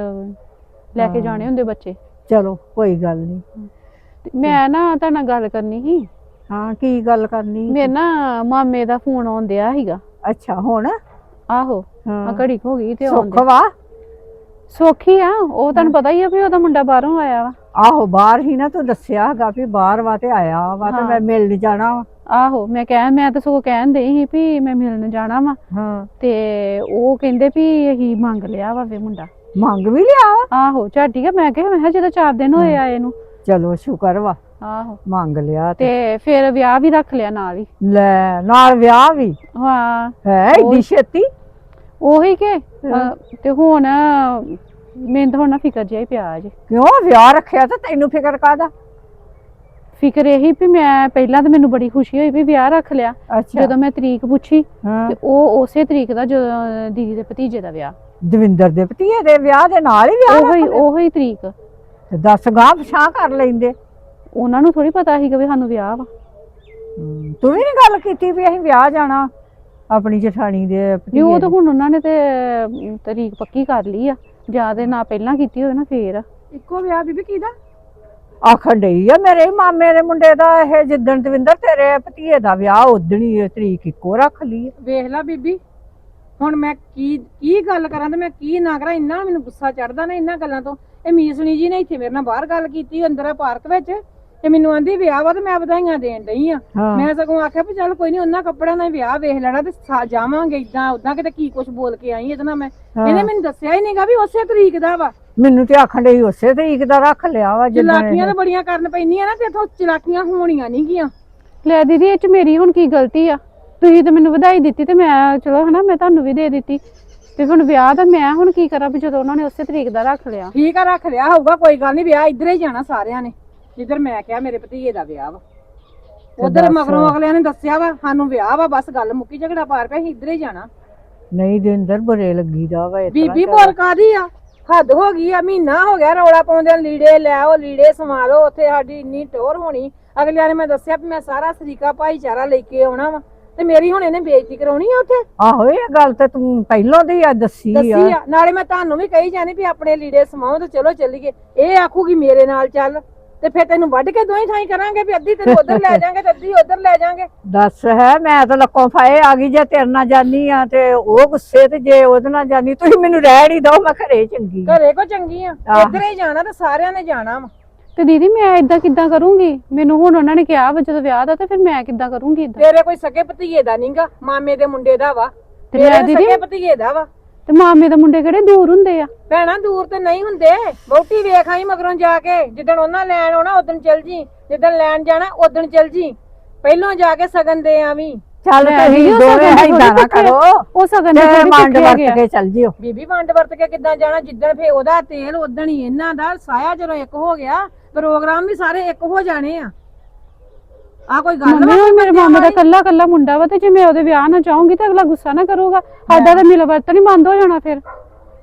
ਲੈ ਕੇ। ਜਾਣੇ ਹੁੰਦੇ ਬੱਚੇ। ਚਲੋ ਕੋਈ ਗੱਲ ਨਹੀਂ ਮੈਂ ਨਾ ਤੁਹਾਡੇ ਨਾਲ ਗੱਲ ਕਰਨੀ ਸੀ। ਹਾਂ ਕੀ ਗੱਲ ਕਰਨੀ ਮੇਰੇ ਨਾ ਮਾਮੇ ਦਾ ਫੋਨ ਆਉਂਦਿਆ ਸੀਗਾ। ਅੱਛਾ ਹੁਣ? ਆਹੋ ਆ ਘੜੀ ਹੋ ਗਈ ਤੇ ਸੁੱਖ ਆਉਂਦੇ ਵਾ? ਸੌਖੀ ਆ ਉਹ ਤੁਹਾਨੂੰ ਪਤਾ ਹੀ ਆ ਵੀ ਉਹਦਾ ਮੁੰਡਾ ਬਾਹਰੋਂ ਆਇਆ ਵਾ। ਆਹੋ ਬਾਹਰ ਹੀ ਨਾ ਤੂੰ ਦੱਸਿਆ ਹੈਗਾ ਵੀ ਬਾਹਰ ਵਾ ਤੇ ਆਇਆ ਵਾ ਤੇ ਹਾਂ। ਮੈਂ ਮਿਲਣ ਜਾਣਾ ਵਾ। ਆਹੋ ਮੈਂ ਕਹਿ ਮੈਂ ਤਾਂ ਸਗੋਂ ਕਹਿਣ ਡਈ ਸੀ ਵੀ ਮੈਂ ਮਿਲਣ ਜਾਣਾ ਵਾ। ਹਾਂ। ਤੇ ਉਹ ਕਹਿੰਦੇ ਵੀ ਇਹੀ ਮੰਗ ਲਿਆ ਵਾ ਵੇ ਮੁੰਡਾ। ਮੰਗ ਵੀ ਲਿਆ ਵਾ? ਆਹੋ ਝਾਟੀ ਆ ਮੈਂ ਕਿਹਾ ਮੈਂ ਕਿਹਾ ਜਦੋਂ 4 ਦਿਨ ਹੋਏ ਆਏ ਨੂੰ। ਚਲੋ ਸ਼ੁਕਰ ਵਾ। ਆਹੋ। ਮੰਗ ਲਿਆ ਤੇ। ਤੇ ਫਿਰ ਵਿਆਹ ਵੀ ਰੱਖ ਲਿਆ ਨਾਲ ਹੀ। ਲੈ ਨਾਲ ਵਿਆਹ ਵੀ? ਹਾਂ। ਹੈ ਏਡੀ ਛੇਤੀ? ਉਹੀ ਕਿ ਅਹ, ਤੇ ਹੁਣ ਮੈਨੂੰ ਤਾਂ ਹੁਣ ਨਾ ਫਿਕਰ ਜਿਹਾ ਹੀ ਪਿਆ ਜੇ। ਕਿਉਂ ਵਿਆਹ ਰੱਖਿਆ ਤਾਂ ਤੈਨੂੰ ਫਿਕਰ ਕਾਦਾ ਫਿਕਰ ਇਹੀ ਵੀ ਮੈਂ ਪਹਿਲਾਂ ਤਾਂ ਮੈਨੂੰ ਬੜੀ ਖੁਸ਼ੀ ਹੋਈ ਵੀ ਵਿਆਹ ਰੱਖ ਲਿਆ ਜਦੋਂ ਮੈਂ ਤਰੀਕ ਪੁੱਛੀ ਹਾਂ। ਤੇ ਉਹ ਉਸੇ ਤਰੀਕ ਦਾ ਜਦੋਂ ਦੀਦੀ ਦੇ ਭਤੀਜੇ ਦਾ ਵਿਆਹ। ਦਵਿੰਦਰ ਦੇ ਭਤੀਏ ਦੇ ਵਿਆਹ ਦੇ ਨਾਲ ਹੀ ਵਿਆਹ ਉਹੀ ਰੱਖ ਲਿਆ? ਉਹੀ ਤਰੀਕ। ਤੇ ਦੱਸ ਗਾਂ ਪਛਾਂ ਕਰ ਲੈਂਦੇ। ਉਹਨਾਂ ਨੂੰ ਥੋੜੀ ਪਤਾ ਸੀਗਾ ਵੀ ਸਾਨੂੰ ਵਿਆਹ ਵਾ। ਤੂੰ ਵੀ ਨਹੀਂ ਗੱਲ ਕੀਤੀ ਵੀ ਅਸੀਂ ਵਿਆਹ ਜਾਣਾ। ਆਪਣੀ ਜਠਾਣੀ ਦੇ ਨਹੀਂ ਭਤੀਜੇ ਉਹ ਦੇ। ਤਾਂ ਹੁਣ ਉਹਨਾਂ ਨੇ ਤੇ ਅਮ, ਤਰੀਕ ਪੱਕੀ ਕਰ ਲਈ ਆ। ਜਾਂ ਦੇ ਨਾ ਪਹਿਲਾਂ ਕੀਤੀ ਹੋਵੇ ਨਾ ਫੇਰ। ਇੱਕੋ ਵਿਆਹ ਬੀਬੀ ਕਿਹਦਾ? ਆਖਣ ਡਈ ਆ ਮੇਰੇ ਮਾਮੇ ਦੇ ਮੁੰਡੇ ਦਾ ਇਹ ਜਿੱਦਣ ਦਵਿੰਦਰ ਤੇਰੇ ਭਤੀਏ ਦਾ ਵਿਆਹ ਉਦਣੀ ਇਹ ਤਰੀਕ ਇੱਕੋ ਰੱਖ ਲਈ ਆ। ਵੇਖ ਲੈ ਬੀਬੀ ਹੁਣ ਮੈਂ ਕੀ ਕੀ ਗੱਲ ਕਰਾਂ ਤੇ ਮੈਂ ਕੀ ਨਾ ਕਰਾਂ ਇੰਨਾ ਮੈਨੂੰ ਗੁੱਸਾ ਚੜਦਾ ਨਾ ਇੰਨਾ ਗੱਲਾਂ ਤੋਂ। ਇਹ ਮੀਸਣੀ ਜੀ ਨੇ ਇੱਥੇ ਮੇਰੇ ਨਾਲ ਬਾਹਰ ਗੱਲ ਕੀਤੀ ਅੰਦਰ ਆ ਪਾਰਕ ਵਿੱਚ। ਤੇ ਮੈਨੂੰ ਆਂਦੀ ਵਿਆਹ ਵਾ ਤੇ ਮੈਂ ਵਧਾਈਆਂ ਦੇਣ ਡਈ ਆ। ਹਾਂ। ਮੈਂ ਸਗੋਂ ਆਖਿਆ ਵੀ ਚੱਲ ਕੋਈ ਨਹੀਂ ਉਹਨਾਂ ਕੱਪੜਿਆਂ ਦਾ ਹੀ ਵਿਆਹ ਵੇਖ ਲੈਣਾ ਤੇ ਸਾ- ਜਾਵਾਂਗੇ ਇਦਾਂ ਉਦਾਂ ਕਿਤੇ ਕੀ ਕੁਝ ਬੋਲ ਕੇ ਆਈ ਇਹਦੇ ਨਾਲ ਮੈਂ। ਹਾਂ। ਇਹਨੇ ਮੈਨੂੰ ਦੱਸਿਆ ਹੀ ਨਹੀਂਗਾ ਵੀ ਉਸੇ ਤਰੀਕ ਦਾ ਵਾ। ਮੈਨੂੰ ਤੇ ਆਖਣ ਡਈ ਉਸੇ ਤਰੀਕ ਦਾ ਰੱਖ ਲਿਆ ਵਾ ਜਿੱਦਣ ਚਲਾਕੀਆਂ ਤਾਂ ਬੜੀਆਂ ਕਰਨ ਪੈਂਦੀਆਂ ਨਾ ਤੇ ਇਥੋਂ ਚਲਾਕੀਆਂ ਹੋਣੀਆਂ ਨਹੀਂ ਗੀਆਂ। ਲੈ ਦੀਦੀ ਇਹ ਚ ਮੇਰੀ ਹੁਣ ਕੀ ਗਲਤੀ ਆ? ਤੁਸੀਂ ਤਾਂ ਮੈਨੂੰ ਵਧਾਈ ਦਿੱਤੀ ਤੇ ਮੈਂ ਚਲੋ ਹਨਾ ਮੈਂ ਤੁਹਾਨੂੰ ਵੀ ਦੇ ਦਿੱਤੀ। ਤੇ ਹੁਣ ਵਿਆਹ ਦਾ ਮੈਂ ਹੁਣ ਕੀ ਕਰਾਂ ਵੀ ਜਦੋਂ ਉਹਨਾਂ ਨੇ ਉਸੇ ਤਰੀਕ ਦਾ ਰੱਖ ਲਿਆ। ਠੀਕ ਆ ਰੱਖ ਲਿਆ ਹੋਊਗਾ ਕੋਈ ਗੱਲ ਨਹੀਂ ਵਿਆਹ ਇੱਧਰ ਹੀ ਜਾਣਾ ਸਾਰਿਆਂ ਨੇ। ਜਿੱਧਰ ਮੈਂ ਕਿਹਾ ਮੇਰੇ ਭਤੀਜੇ ਦਾ ਵਿਆਹ ਵਾ। ਉਧਰ ਦੱਸ। ਮਗਰੋਂ ਅਗਲਿਆਂ ਨੇ ਦੱਸਿਆ ਵਾ ਸਾਨੂੰ ਵਿਆਹ ਵਾ ਬਸ ਗੱਲ ਮੁੱਕੀ ਝਗੜਾ ਪਾਰ ਪਿਆ ਅਸੀਂ ਇੱਧਰ ਹੀ ਜਾਣਾ। ਨਹੀਂ ਦਵਿੰਦਰ ਬੁਰੇ ਲੱਗੀਦਾ ਵਾ ਇਸ ਤਰ੍ਹਾਂ ਬੀਬੀ। ਬੋਲ ਕਾਦੀ ਆ? ਹੱਦ ਹੋ ਗਈ ਆ ਮਹੀਨਾ ਹੋ ਗਿਆ ਰੌਲਾ ਪਾਉਂਦੇ ਲੀੜੇ ਲੈ ਆਓ ਲੀੜੇ ਸਮਾ ਲਓ ਉੱਥੇ ਸਾਡੀ ਇੰਨੀ ਟੋਰ ਹੋਣੀ। ਅਗਲਿਆਂ ਨੇ ਮੈਂ ਦੱਸਿਆ ਵੀ ਮੈਂ ਸਾਰਾ ਸਰੀਕਾ ਭਾਈਚਾਰਾ ਲੈ ਕੇ ਆਉਣਾ ਵਾ ਤੇ ਮੇਰੀ ਹੁਣ ਇਹਨੇ ਬੇਇੱਜ਼ਤੀ ਕਰਾਉਣੀ ਆ ਉੱਥੇ? ਆਹੋ ਇਹ ਗੱਲ ਤੇ ਤੂੰ ਪਹਿਲਾਂ ਦੀ ਆ ਦੱਸੀ ਦੱਸੀ ਆ। ਆ ਨਾਲੇ ਮੈਂ ਤੁਹਾਨੂੰ ਵੀ ਕਹੀ ਜਾਣੀ ਵੀ ਆਪਣੇ ਲੀੜੇ ਸਮਾਓ ਤੇ ਚਲੋ ਚੱਲੀਏ। ਇਹ ਆਖੂਗੀ ਮੇਰੇ ਨਾਲ ਚੱਲ। ਤੇ ਫਿਰ ਤੈਨੂੰ ਵੱਢ ਕੇ ਦੋਹੀਂ ਥਾਈ ਕਰਾਂਗੇ ਵੀ ਅੱਧੀ ਤੈਨੂੰ ਉਧਰ ਲੈ ਜਾਾਂਗੇ ਤੇ ਅੱਧੀ ਉਧਰ ਲੈ ਜਾਾਂਗੇ। ਦੱਸ ਹੈ ਮੈਂ ਤਾਂ ਲੱਕੋਂ ਫਾਏ ਆ ਗਈ ਜੇ ਤੇਰੇ ਨਾਲ ਜਾਨੀ ਆ ਤੇ ਉਹ ਗੁੱਸੇ ਤੇ ਜੇ ਉਹਦੇ ਨਾਲ ਜਾਨੀ ਤੁਸੀਂ ਮੈਨੂੰ ਰਹਿ ਨਹੀਂ ਦੋ ਮੈਂ ਘਰੇ ਚੰਗੀ ਆ। ਘਰੇ ਕੋ ਚੰਗੀ ਆ? ਆਹ। ਇੱਧਰ ਹੀ ਜਾਣਾ ਤੇ ਸਾਰਿਆਂ ਨੇ ਜਾਣਾ ਵਾ। ਤੇ ਦੀਦੀ ਮੈਂ ਇਦਾਂ ਕਿੱਦਾਂ ਕਰੂੰਗੀ? ਮੈਨੂੰ ਹੁਣ ਉਹਨਾਂ ਨੇ ਕਿਹਾ ਵਾ ਜਦੋਂ ਵਿਆਹ ਦਾ ਤੇ ਫਿਰ ਮੈਂ ਕਿੱਦਾਂ ਕਰੂੰਗੀ ਇਦਾਂ? ਤੇਰੇ ਕੋਈ ਸਕੇ ਭਤੀਏ ਦਾ ਨਹੀਂਗਾ ਮਾਮੇ ਦੇ ਮੁੰਡੇ ਦਾ ਵਾ। ਤੇ ਤੇਰੇ ਮੈਂ ਦੀਦੀ ਸਕੇ ਭਤੀਏ ਦਾ ਵਾ। ਤੇ ਮਾਮੇ ਦੇ ਮੁੰਡੇ ਕਿਹੜੇ ਦੂਰ ਹੁੰਦੇ ਆ? ਭੈਣਾ ਦੂਰ ਤੇ ਨਹੀਂ ਹੁੰਦੇ। ਬਹੁਤੀ ਵੇਖ ਆਈ ਮਗਰੋਂ ਜਾ ਕੇ। ਜਿੱਦਣ ਉਹਨਾਂ ਲੈਣ ਆਉਣਾ ਉਦੋਂ ਚੱਲ ਜੀ। ਜਿੱਦਣ ਲੈਣ ਜਾਣਾ ਉਦੋਂ ਚੱਲ ਜੀ। ਪਹਿਲੋਂ ਜਾ ਕੇ ਸਗਨ ਦੇ ਆਵੀਂ। ਚੱਲ ਤੁਸੀਂ ਦੋਵੇਂ ਏਦਾਂ ਨਾ ਕਰੋ। ਉਹ ਸਗਨ ਤੇ ਦੇ ਥੋੜੀ ਮੰਡ ਵਰਤ ਕੇ ਚੱਲ ਜਿਓ। ਬੀਬੀ ਵੰਡ ਵਰਤ ਕੇ ਕਿੱਦਾਂ ਜਾਣਾ? ਜਿੱਦਣ ਫੇ ਉਹਦਾ ਤੇਲ ਉਦਣ ਹੀ ਇਹਨਾਂ ਦਾ ਸਾਇਆ ਜਦੋਂ ਇੱਕ ਹੋ ਗਿਆ ਪ੍ਰੋਗਰਾਮ ਵੀ ਸਾਰੇ ਇੱਕ ਹੋ ਜਾਣੇ ਆ। ਆ ਕੋਈ ਗੱਲ ਮੰਮੀ ਹੁਣ ਮੇਰੇ ਮਾਮੇ ਦਾ ਕੱਲਾ ਕੱਲਾ ਮੁੰਡਾ ਵਾ ਤੇ ਜੇ ਮੈਂ ਉਹਦੇ ਵਿਆਹ ਨਾ ਚਾਹੂੰਗੀ ਤਾਂ ਅਗਲਾ ਗੁੱਸਾ ਨਾ ਕਰੂਗਾ। ਸਾਡਾ ਤਾਂ ਮਿਲ ਵਰਤਨ ਹੀ ਬੰਦ ਹੋ ਜਾਣਾ ਫਿਰ।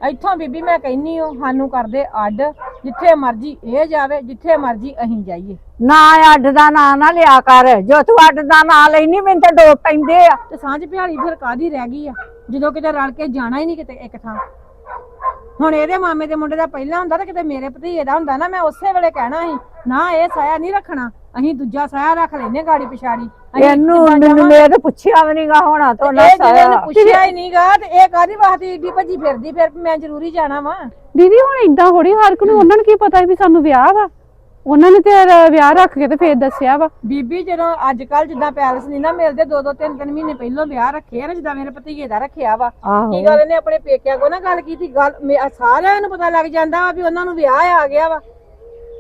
ਇੱਥੋਂ ਬੀਬੀ ਮੈਂ ਕਹਿੰਨੀ ਹਾਂ ਸਾਨੂੰ ਕਰਦੇ ਅੱਡ ਜਿੱਥੇ ਮਰਜ਼ੀ ਇਹ ਜਾਵੇ ਜਿੱਥੇ ਮਰਜ਼ੀ ਅਸੀਂ ਜਾਈਏ। ਨਾ ਅੱਡ ਦਾ ਨਾਂ ਨਾ ਲਿਆ ਕਰ ਜੋ ਤੂੰ ਅੱਡ ਦਾ ਨਾਂ ਲੈਨੀ ਮੈਨੂੰ ਤਾਂ ਡੋਬ ਪੈਂਦੇ ਆ। ਤੇ ਸਾਂਝ ਭਿਆਲੀ ਫਿਰ ਕਾਦੀ ਰਹਿ ਗਈ ਆ? ਜਦੋਂ ਕਿਤੇ ਰਲ ਕੇ ਜਾਣਾ ਹੀ ਨਹੀਂ ਕਿਤੇ ਇੱਕ ਥਾਂ। ਹੁਣ ਇਹਦੇ ਮਾਮੇ ਦੇ ਮੁੰਡੇ ਦਾ ਪਹਿਲਾਂ ਹੁੰਦਾ ਤੇ ਕਿਤੇ ਮੇਰੇ ਭਤੀਏ ਦਾ ਹੁੰਦਾ ਨਾ ਮੈਂ ਉਸੇ ਵੇਲੇ ਕਹਿਣਾ ਸੀ ਨਾ ਇਹ ਸਾਇਆ ਨਹੀਂ ਰੱਖਣਾ। ਅਸੀਂ ਦੂਜਾ ਸਾਇਆ ਰੱਖ ਲੈਨੇ ਗਾੜੀ ਪਿਛਾੜੀ। ਅਸੀਂ ਇਹਨੂੰ ਮੈਨੂੰ ਜਾਵਾਂਗੇ? ਮੈਂ ਤਾਂ ਪੁੱਛਿਆ ਵੀ ਨਹੀਂਗਾ ਹੋਣਾ ਤੋਂ ਨਾ ਇਹ ਜਿਹਨੇ ਸਾਇਆ ਪੁੱਛਿਆ ਹੀ ਨਹੀਂਗਾ ਤੇ ਇਹ ਕਾਦੀ ਵਾਸਤੇ ਏਡੀ ਭੱਜੀ ਫਿਰਦੀ ਫਿਰ ਵੀ ਮੈਂ ਜ਼ਰੂਰੀ ਜਾਣਾ ਵਾ। ਦੀਦੀ ਹੁਣ ਇਦਾਂ ਹੋੜੀ ਹਰ ਇੱਕ ਨੂੰ ਉਹਨਾਂ ਨੂੰ ਕੀ ਪਤਾ ਵੀ ਸਾਨੂੰ ਵਿਆਹ ਵਾ? ਉਹਨਾਂ ਨੇ ਤੇ ਰ- ਵਿਆਹ ਰੱਖ ਕੇ ਤੇ ਫੇਰ ਦੱਸਿਆ ਵਾ। ਬੀਬੀ ਜਦੋਂ ਅੱਜ ਕੱਲ ਜਿੱਦਾਂ ਪੈਲਸ ਨਹੀਂ ਨਾ ਮਿਲਦੇ ਦੋ ਦੋ ਤਿੰਨ ਤਿੰਨ ਮਹੀਨੇ ਪਹਿਲਾਂ ਵਿਆਹ ਰੱਖੇ ਆ ਨਾ ਜਿੱਦਾਂ ਮੇਰੇ ਭਤੀਜੇ ਦਾ ਰੱਖਿਆ ਵਾ। ਆਹੋ। ਕੀ ਗੱਲ ਇਹਨੇ ਆਪਣੇ ਪੇਕਿਆਂ ਕੋ ਨਾ ਗੱਲ ਕੀਤੀ ਗੱਲ ਮੇ- ਸਾਰਿਆਂ ਨੂੰ ਪਤਾ ਲੱਗ ਜਾਂਦਾ ਵਾ ਵੀ ਉਹਨਾਂ ਨੂੰ ਵਿਆਹ ਆ ਗਿਆ ਵਾ।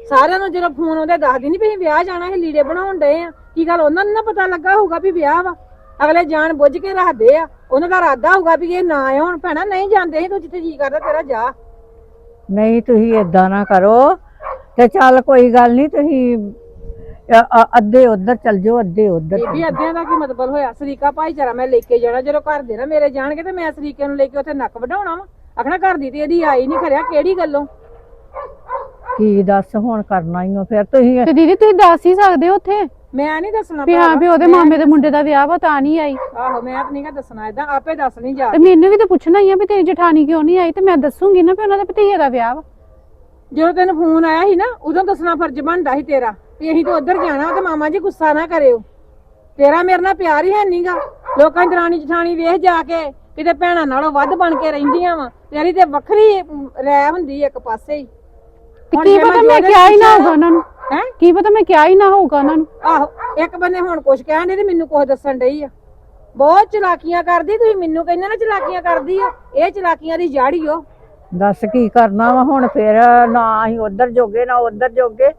ਸਾਰਿਆਂ ਨੂੰ ਜਦੋਂ ਫੋਨ ਆਉਂਦੇ ਦੱਸਦੀ ਨਹੀਂ ਵੀ ਅਸੀਂ ਵਿਆਹ ਜਾਣਾ ਹੈ ਲੀੜੇ ਬਣਾਉਣ ਡਏ ਆ। ਕੀ ਗੱਲ ਉਹਨਾਂ ਨੂੰ ਨਾ ਪਤਾ ਲੱਗਾ ਹੋਊਗਾ ਵੀ ਵਿਆਹ ਵਾ। ਅਗਲੇ ਜਾਣ ਬੁੱਝ ਕੇ ਰੱਖਦੇ ਆ। ਉਹਨਾਂ ਦਾ ਇਰਾਦਾ ਹੋਊਗਾ ਵੀ ਇਹ ਨਾ ਆਉਣ ਭੈਣਾ ਨਹੀਂ ਜਾਂਦੇ ਸੀ ਤੂੰ ਜਿੱਥੇ ਜੀ ਕਰਦਾ ਤੇਰਾ ਜਾ। ਨਹੀਂ ਤੁਸੀਂ ਏਦਾਂ ਨਾ ਕਰੋ। ਤੇ ਚੱਲ ਕੋਈ ਗੱਲ ਨਹੀਂ ਤੁਸੀਂ ਅ- ਅ- ਅੱਧੇ ਉਧਰ ਚੱਲ ਜਾਓ ਅੱਧੇ ਉਧਰ ਬੀਬੀ ਅੱਧਿਆਂ ਦਾ ਕੀ ਮਤਲਬ ਹੋਇਆ? ਸਰੀਕਾ ਭਾਈਚਾਰਾ ਮੈਂ ਲੈ ਕੇ ਜਾਣਾ ਜਦੋਂ ਘਰ ਦੇ ਨਾ ਮੇਰੇ ਜਾਣਗੇ ਤੇ ਮੈਂ ਸਰੀਕੇ ਨੂੰ ਲੈ ਕੇ ਉੱਥੇ ਨੱਕ ਵਢਾਉਣਾ ਵਾ। ਆਖਣਾ ਘਰ ਦੀ ਤੇ ਇਹਦੀ ਆਈ ਨਹੀਂ ਖਰਿਆ ਕਿਹੜੀ ਗੱਲੋਂ? ਕੀ ਦੱਸ ਹੁਣ ਕਰਨਾ ਹੀ ਫਿਰ ਤੁਸੀਂ ਤੇ ਦੀਦੀ ਤੁਸੀਂ ਦੱਸ ਹੀ ਸਕਦੇ ਹੋ ਉੱਥੇ? ਮੈਂ ਨਹੀਂ ਦੱਸਣਾ ਵੀ ਹਾਂ ਭਰਾਵਾ। ਵੀ ਉਹਦੇ ਮਾਮੇ ਦੇ ਮੁੰਡੇ ਦਾ ਵਿਆਹ ਵਾ ਤਾਂ ਨਹੀਂ ਆਈ। ਆਹੋ ਮੈਂ ਤਾਂ ਨਹੀਂਗਾ ਦੱਸਣਾ ਏਦਾਂ ਆਪੇ ਦੱਸ ਨਹੀਂ ਜਾ ਤੇ ਮੈਨੂੰ ਵੀ ਤਾਂ ਪੁੱਛਣਾ ਹੀ ਆ ਵੀ ਤੇਰੀ ਜਠਾਣੀ ਕਿਉਂ ਨਹੀਂ ਆਈ ਤੇ ਮੈਂ ਦੱਸੂਗੀ ਨਾ ਵੀ ਉਹਨਾਂ ਦੇ ਭਤੀਜੇ ਦਾ ਵਿਆਹ ਵਾ। ਜਦੋਂ ਤੈਨੂੰ ਫੋਨ ਆਇਆ ਸੀ ਨਾ ਉਦੋਂ ਦੱਸਣਾ ਫਰਜ਼ ਬਣਦਾ ਸੀ ਤੇਰਾ ਵੀ ਅਸੀਂ ਤਾਂ ਉੱਧਰ ਜਾਣਾ ਤੇ ਮਾਮਾ ਜੀ ਗੁੱਸਾ ਨਾ ਕਰਿਓ। ਤੇਰਾ ਮੇਰੇ ਨਾਲ ਪਿਆਰ ਹੀ ਹੈ ਨਹੀਂਗਾ ਲੋਕਾਂ ਦੀ ਦਰਾਣੀ ਜਠਾਣੀ ਵੇਖ ਜਾ ਕੇ ਕਿਤੇ ਭੈਣਾਂ ਨਾਲੋਂ ਵੱਧ ਬਣ ਕੇ ਰਹਿੰਦੀਆਂ ਵਾ। ਤੇਰੀ ਤੇ ਵੱਖਰੀ ਅਮ, ਰਹਿ ਹੁੰਦੀ ਇੱਕ ਪਾਸੇ ਹੀ। ਤੇ ਕੀ ਪਤਾ ਮੈਂ ਕਿਹਾ ਹੀ ਨਾ ਹੋਊਗਾ ਉਹਨਾਂ ਨੂੰ? ਹੈਂ? ਕੀ ਪਤਾ ਮੈਂ ਕਿਹਾ ਹੀ ਨਾ ਹੋਊਗਾ ਉਹਨਾਂ ਨੂੰ? ਆਹੋ ਇੱਕ ਬੰਨੇ ਹੁਣ ਕੁਛ ਕਹਿਣ ਦੇ ਤੇ ਮੈਨੂੰ ਕੁਛ ਦੱਸਣ ਡਈ ਆ। ਬਹੁਤ ਚਲਾਕੀਆਂ ਕਰਦੀ ਤੁਸੀਂ ਮੈਨੂੰ ਕਹਿੰਦੇ ਨਾ ਚਲਾਕੀਆਂ ਕਰਦੀ ਆ ਇਹ ਚਲਾਕੀਆਂ ਦੀ ਜੜ ਹੀ ਓ। ਦੱਸ ਕੀ ਕਰਨਾ ਵਾ ਹੁਣ ਫਿਰ ਨਾ ਅਸੀਂ ਉਧਰ ਜੋਗੇ ਨਾ ਉਧਰ ਜੋਗੇ।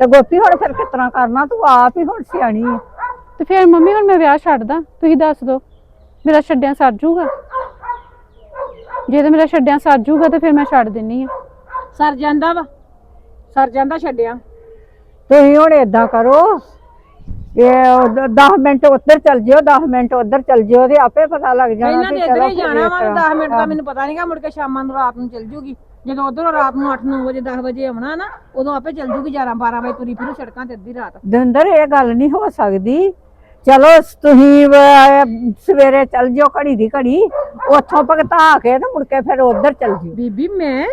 ਤੇ ਗੋਪੀ ਹੁਣ ਫਿਰ ਕਿਸ ਤਰ੍ਹਾਂ ਕਰਨਾ? ਤੂੰ ਆਪ ਹੀ ਹੁਣ ਸਿਆਣੀ ਹੈ ਤੇ ਫਿਰ ਮੰਮੀ ਹੁਣ ਮੈਂ ਵਿਆਹ ਛੱਡਦਾ ਤੁਸੀਂ ਦੱਸ ਦਿਓ ਮੇਰਾ ਛੱਡਿਆ ਸਰ ਜੂਗਾ? ਜੇ ਤੇ ਮੇਰਾ ਛੱਡਿਆ ਸਰ ਜੂਗਾ ਤੇ ਫਿਰ ਮੈਂ ਛੱਡ ਦਿੰਨੀ ਆ। ਸਰ ਜਾਂਦਾ ਵਾ। ਸਰ ਜਾਂਦਾ ਛੱਡਿਆ। ਤੁਸੀਂ ਹੁਣ ਏਦਾਂ ਕਰੋ ਇਹ 10 ਮਿੰਟ ਉੱਧਰ ਚੱਲ ਜਿਓ 10 ਮਿੰਟ ਉੱਧਰ ਚੱਲ ਜਿਓ ਤੇ ਆਪੇ ਪਤਾ ਲੱਗ ਜਾਣਾ ਇਹਨਾਂ ਇੱਧਰ ਹੀ ਜਾਣਾ ਵਾ ਤਰ੍ਹਾਂ। 10 ਮਿੰਟ ਦਾ ਮੈਨੂੰ ਪਤਾ ਨਹੀਂਗਾ ਮੁੜ ਕੇ ਸ਼ਾਮਾਂ ਨੂੰ ਰਾਤ ਨੂੰ ਚੱਲ ਜੂਗੀ। ਜਦੋਂ ਉਧਰੋਂ ਰਾਤ ਨੂੰ 8-9 ਵਜੇ 10 ਵਜੇ ਆਉਣਾ ਨਾ ਉਦੋਂ ਆਪੇ ਚੱਲ ਜੂਗੀ 11-12 ਵਜੇ ਤੁਰੀ ਫਿਰੂ ਸੜਕਾਂ ਤੇ ਅੱਧੀ ਰਾਤ। ਦਵਿੰਦਰ ਇਹ ਗੱਲ ਨਹੀਂ ਹੋ ਸਕਦੀ। ਚਲੋ ਤੁਸੀਂ ਸਵੇਰੇ ਚੱਲ ਜਿਓ ਘੜੀ ਦੀ ਘੜੀ ਉੱਥੋਂ ਭਗਤਾ ਕੇ ਤੇ ਮੁੜ ਕੇ ਫਿਰ ਉੱਧਰ ਚੱਲ ਜਿਓ। ਬੀਬੀ ਮੈਂ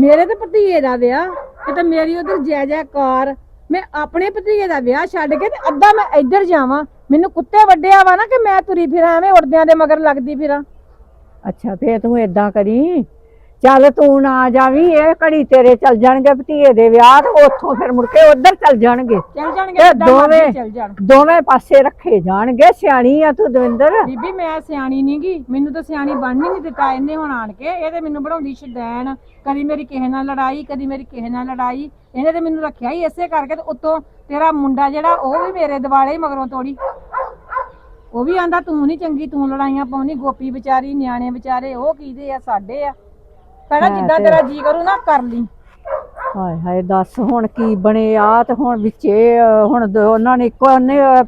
ਮੇਰੇ ਤੇ ਭਤੀਏ ਦਾ ਵਿਆਹ ਕਿਤੇ ਮੇਰੀ ਉਧਰ ਜੈ ਜੈਕਾਰ ਮੈਂ ਆਪਣੇ ਭਤੀਏ ਦਾ ਵਿਆਹ ਛੱਡ ਕੇ ਤੇ ਅੱਧਾ ਮੈਂ ਇੱਧਰ ਜਾਵਾਂ। ਮੈਨੂੰ ਕੁੱਤੇ ਵੱਡਿਆ ਵਾ ਨਾ ਕਿ ਮੈਂ ਤੁਰੀ ਫਿਰਾਂ, ਐਵੇਂ ਉੜਦਿਆਂ ਦੇ ਮਗਰ ਲੱਗਦੀ ਫਿਰਾਂ। ਅੱਛਾ, ਫੇਰ ਤੂੰ ਏਦਾਂ ਕਰੀ ਚੱਲ ਤੂੰ ਨਾ ਜਾਵੀਂ ਇਹ ਘੜੀ ਤੇਰੇ ਚੱਲ ਜਾਣਗੇ ਭਤੀਏ ਦੇ ਵਿਆਹ ਤੇ ਉੱਥੋਂ ਫਿਰ ਮੁੜ ਕੇ ਉੱਧਰ ਚੱਲ ਜਾਣਗੇ। ਚੱਲ ਜਾਣਗੇ ਇਹ ਜਿੱਦਾਂ ਮਰਜ਼ੀ ਦੋਵੇਂ- ਚੱਲ ਜਾਣ। ਦੋਵੇਂ ਪਾਸੇ ਰੱਖੇ ਜਾਣਗੇ ਸਿਆਣੀ ਆ ਤੂੰ ਦਵਿੰਦਰ। ਬੀਬੀ ਮੈਂ ਸਿਆਣੀ ਨੀ ਗੀ। ਮੈਨੂੰ ਤਾਂ ਸਿਆਣੀ ਬਣਨੀ ਨਹੀਂ ਦਿੱਤਾ ਇਹਨੇ ਹੁਣ ਆਣ ਕੇ। ਇਹ ਤੇ ਮੈਨੂੰ ਬਣਾਉਂਦੀ ਛਡੈਣ ਕਦੀ ਮੇਰੀ ਕਿਸੇ ਨਾਲ ਲੜਾਈ ਕਦੀ ਮੇਰੀ ਕਿਸੇ ਨਾਲ ਲੜਾਈ। ਇਹਨੇ ਤੇ ਮੈਨੂੰ ਰੱਖਿਆ ਹੀ ਇਸੇ ਕਰਕੇ ਤੇ ਉੱਤੋਂ ਤੇਰਾ ਮੁੰਡਾ ਜਿਹੜਾ ਉਹ ਵੀ ਮੇਰੇ ਦਿਵਾਲੇ ਹੀ ਮਗਰੋਂ ਤੋੜੀ। ਉਹ ਵੀ ਆਂਦਾ ਤੂੰ ਨਹੀਂ ਚੰਗੀ ਤੂੰ ਲੜਾਈਆਂ ਪਾਉਣੀ। ਗੋਪੀ ਵਿਚਾਰੀ ਨਿਆਣੇ ਵਿਚਾਰੇ ਉਹ ਕੀਦੇ ਆ ਸਾਡੇ ਆ? ਕਹਿੰਦਾ ਹੈ ਜਿੱਦਾਂ ਤੇ- ਤੇਰਾ ਜੀ ਕਰੂ ਨਾ ਕਰ ਲਈ। ਹਾਏ ਹਾਏ ਦੱਸ ਹੁਣ ਕੀ ਬਣੇ ਆ ਤੇ ਹੁਣ ਵਿੱਚੇ ਅਹ, ਹੁਣ ਦ- ਉਹਨਾਂ ਨੇ ਇੱਕੋ ਨੇ ਅਹ,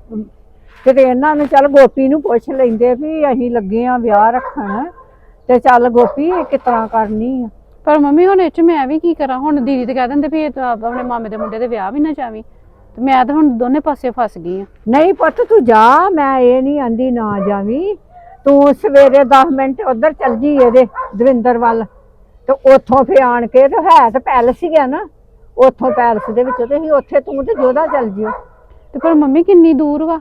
ਕਿਤੇ ਇਹਨਾਂ ਨੂੰ ਚੱਲ ਗੋਪੀ ਨੂੰ ਪੁੱਛ ਲੈਂਦੇ ਵੀ ਅਸੀਂ ਲੱਗੇ ਆ ਵਿਆਹ ਰੱਖਣ ਤੇ ਚੱਲ ਗੋਪੀ ਇਹ ਕਿਸ ਤਰ੍ਹਾਂ ਕਰਨੀ ਆ? ਪਰ ਮੰਮੀ ਹੁਣ ਇਹ ਚ ਮੈਂ ਵੀ ਕੀ ਕਰਾਂ? ਹੁਣ ਦੀਦੀ ਤੇ ਕਹਿ ਦਿੰਦੇ ਵੀ ਇਹ ਤਾਂ ਆਪ ਆਪਣੇ ਮਾਮੇ ਦੇ ਮੁੰਡੇ ਦੇ ਵਿਆਹ ਵੀ ਨਾ ਜਾਵੀਂ। ਤੇ ਮੈਂ ਤਾਂ ਹੁਣ ਦੋਨੇ ਪਾਸੇ ਫਸ ਗਈ ਆ। ਨਹੀਂ ਪੁੱਤ ਤੂੰ ਜਾ ਮੈਂ ਇਹ ਨਹੀਂ ਆਂਦੀ ਨਾ ਜਾਵੀਂ। ਤੂੰ ਸਵੇਰੇ 10 ਮਿੰਟ ਉਧਰ ਚੱਲ ਜੀ ਇਹਦੇ ਦਵਿੰਦਰ ਵੱਲ। ਤੇ ਉੱਥੋਂ ਫੇ ਆਣ ਕੇ ਤੇ ਹੈ ਤੇ ਪੈਲਸ ਹੀ ਆ ਨਾ ਉੱਥੋਂ ਪੈਲਸ ਦੇ ਵਿੱਚੋਂ ਤੇ ਅਸੀਂ ਉੱਥੇ ਤੂੰ ਤੇ ਜੋਦਾ ਚੱਲ ਜਿਓ। ਤੇ ਪਰ ਮੰਮੀ ਕਿੰਨੀ ਦੂਰ ਵਾ?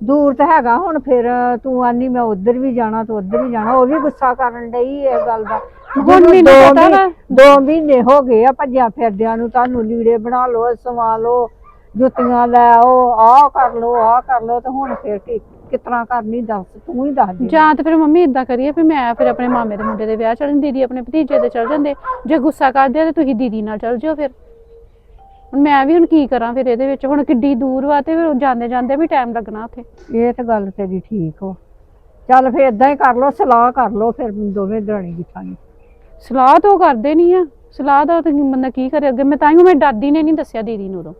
ਦੂਰ ਤਾਂ ਹੈਗਾ ਹੁਣ ਫਿਰ ਤੂੰ ਆਨੀ ਮੈਂ ਉੱਧਰ ਵੀ ਜਾਣਾ ਤੇ ਉੱਧਰ ਵੀ ਜਾਣਾ ਉਹ ਵੀ ਗੁੱਸਾ ਕਰਨ ਡਈ ਇਹ ਗੱਲ ਦਾ। ਹੁਣ ਮੈਨੂੰ ਦੋ ਪਤਾ ਵਾ। ਦੋ ਮਹੀਨੇ ਹੋ ਗਏ ਆ ਭੱਜਿਆ ਫਿਰਦਿਆਂ ਨੂੰ ਤੁਹਾਨੂੰ ਲੀੜੇ ਬਣਾ ਲਓ ਸਵਾ ਲਓ ਜੁੱਤੀਆਂ ਲੈ ਆਓ ਆਹ ਕਰ ਲਓ ਆਹ ਕਰ ਲਓ ਤੇ ਹੁਣ ਫਿਰ ਕੀ ਕਿਤਨਾ ਕਰਨੀ ਦੱਸ ਤੂੰ ਹੀ ਦੱਸ ਦੇ। ਜਾਂ ਤੇ ਫਿਰ ਮੰਮੀ ਇਦਾਂ ਕਰੀਏ ਵੀ ਮੈਂ ਫਿਰ ਆਪਣੇ ਮਾਮੇ ਦੇ ਮੁੰਡੇ ਦੇ ਵਿਆਹ ਚੜਨ ਦੀਦੀ ਆਪਣੇ ਭਤੀਜੇ ਦੇ ਚਲ ਜਾਂਦੇ। ਜੇ ਗੁੱਸਾ ਕਰਦੇ ਆ ਤੇ ਤੁਸੀਂ ਦੀਦੀ ਨਾਲ ਚਲ ਜਿਓ ਫਿਰ। ਹੁਣ ਮੈਂ ਵੀ ਹੁਣ ਕੀ ਕਰਾਂ ਫਿਰ ਇਹਦੇ ਵਿੱਚ? ਹੁਣ ਕਿੱਡੀ ਦੂਰ ਵਾ ਤੇ ਫਿਰ ਜਾਂਦੇ ਜਾਂਦੇ ਵੀ ਟਾਈਮ ਲੱਗਣਾ ਉੱਥੇ। ਇਹ ਤਾਂ ਗੱਲ ਤੇਰੀ ਠੀਕ ਵਾ। ਚੱਲ ਫਿਰ ਇਦਾਂ ਹੀ ਕਰ ਲਓ ਸਲਾਹ ਕਰ ਲਓ ਫਿਰ ਦੋਵੇਂ ਦਰਾਣੀ ਜਿਠਾਣੀ ਸਲਾਹ ਤਾਂ ਉਹ ਕਰਦੇ ਨਹੀਂ ਆ। ਸਲਾਹ ਦਾ ਤਾਂ ਬੰਦਾ ਕੀ ਕਰੇ ਅੱਗੇ? ਮੈਂ ਤਾਂ ਹੀ ਮੈਂ ਦਾਦੀ ਨੇ ਨਹੀਂ ਦੱਸਿਆ ਦੀਦੀ ਨੂੰ ਉਦੋਂ।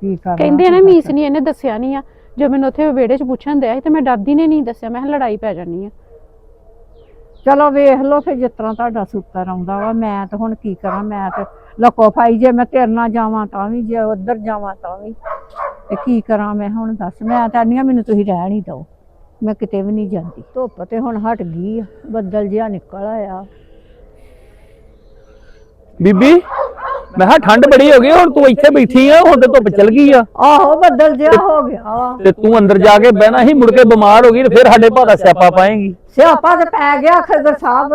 ਕੀ ਕਰਨਾ ਕਹਿੰਦੇ ਆ ਨਾ ਮੀਸ ਨਹੀਂ ਇਹਨੇ ਦੱਸਿਆ ਨਹੀਂ ਆ। ਜੇ ਮੈਨੂੰ ਉੱਥੇ ਵਿਹੜੇ 'ਚ ਪੁੱਛਣ ਦਿਆ ਸੀ ਤੇ ਮੈਂ ਦਾਦੀ ਨੇ ਨਹੀਂ ਦੱਸਿਆ। ਮੈਂ ਕਿਹਾ ਲੜਾਈ ਪੈ ਜਾਣੀ ਆ। ਚਲੋ ਵੇਖ ਲਓ ਫਿਰ ਜਿਸ ਤਰ੍ਹਾਂ ਤੁਹਾਡਾ ਸੁੱਤਰ ਆਉਂਦਾ ਵਾ ਮੈਂ ਤਾਂ ਹੁਣ ਕੀ ਕਰਾਂ ਮੈਂ ਤਾਂ ਲਕੋ ਫਾਈ ਜੇ ਮੈਂ ਤੇਰੇ ਨਾਲ ਜਾਵਾਂ ਤਾਂ ਵੀ ਜੇ ਉੱਧਰ ਜਾਵਾਂ ਤਾਂ ਵੀ। ਤੇ ਕੀ ਕਰਾਂ ਮੈਂ ਹੁਣ ਦੱਸ ਮੈਂ ਤਾਂ ਨਹੀਂ ਮੈਨੂੰ ਤੁਸੀਂ ਰਹਿਣ ਹੀ ਦਿਓ। ਮੈਂ ਕਿਤੇ ਵੀ ਨਹੀਂ ਜਾਂਦੀ। ਧੁੱਪ ਤੇ ਹੁਣ ਹਟ ਗਈ ਆ ਬੱਦਲ ਜਿਹਾ ਨਿਕਲ ਆਇਆ। ਬੀਬੀ? ਮੈਂ ਕਿਹਾ ਠੰਡ ਬੜੀ ਹੋ ਗਈ ਹੁਣ ਤੂੰ ਇੱਥੇ ਬੈਠੀ ਆ ਹੁਣ ਤੇ ਧੁੱਪ ਚਲ ਗਈ ਆ। ਆਹੋ ਬੱਦਲ ਜਿਹਾ ਹੋ ਗਿਆ ਤੇ ਤੂੰ ਅੰਦਰ ਜਾ ਕੇ ਬਹਿਣਾ ਸੀ ਮੁੜ ਕੇ ਬਿਮਾਰ ਹੋ ਗਈ ਤੇ ਫਿਰ ਸਾਡੇ ਭਾ ਦਾ ਸਿਆਪਾ ਪਾਏਗੀ। ਸਿਆਪਾ ਤੇ ਪੈ ਗਿਆ ਖਰਦਰ ਸਾਹਿਬ।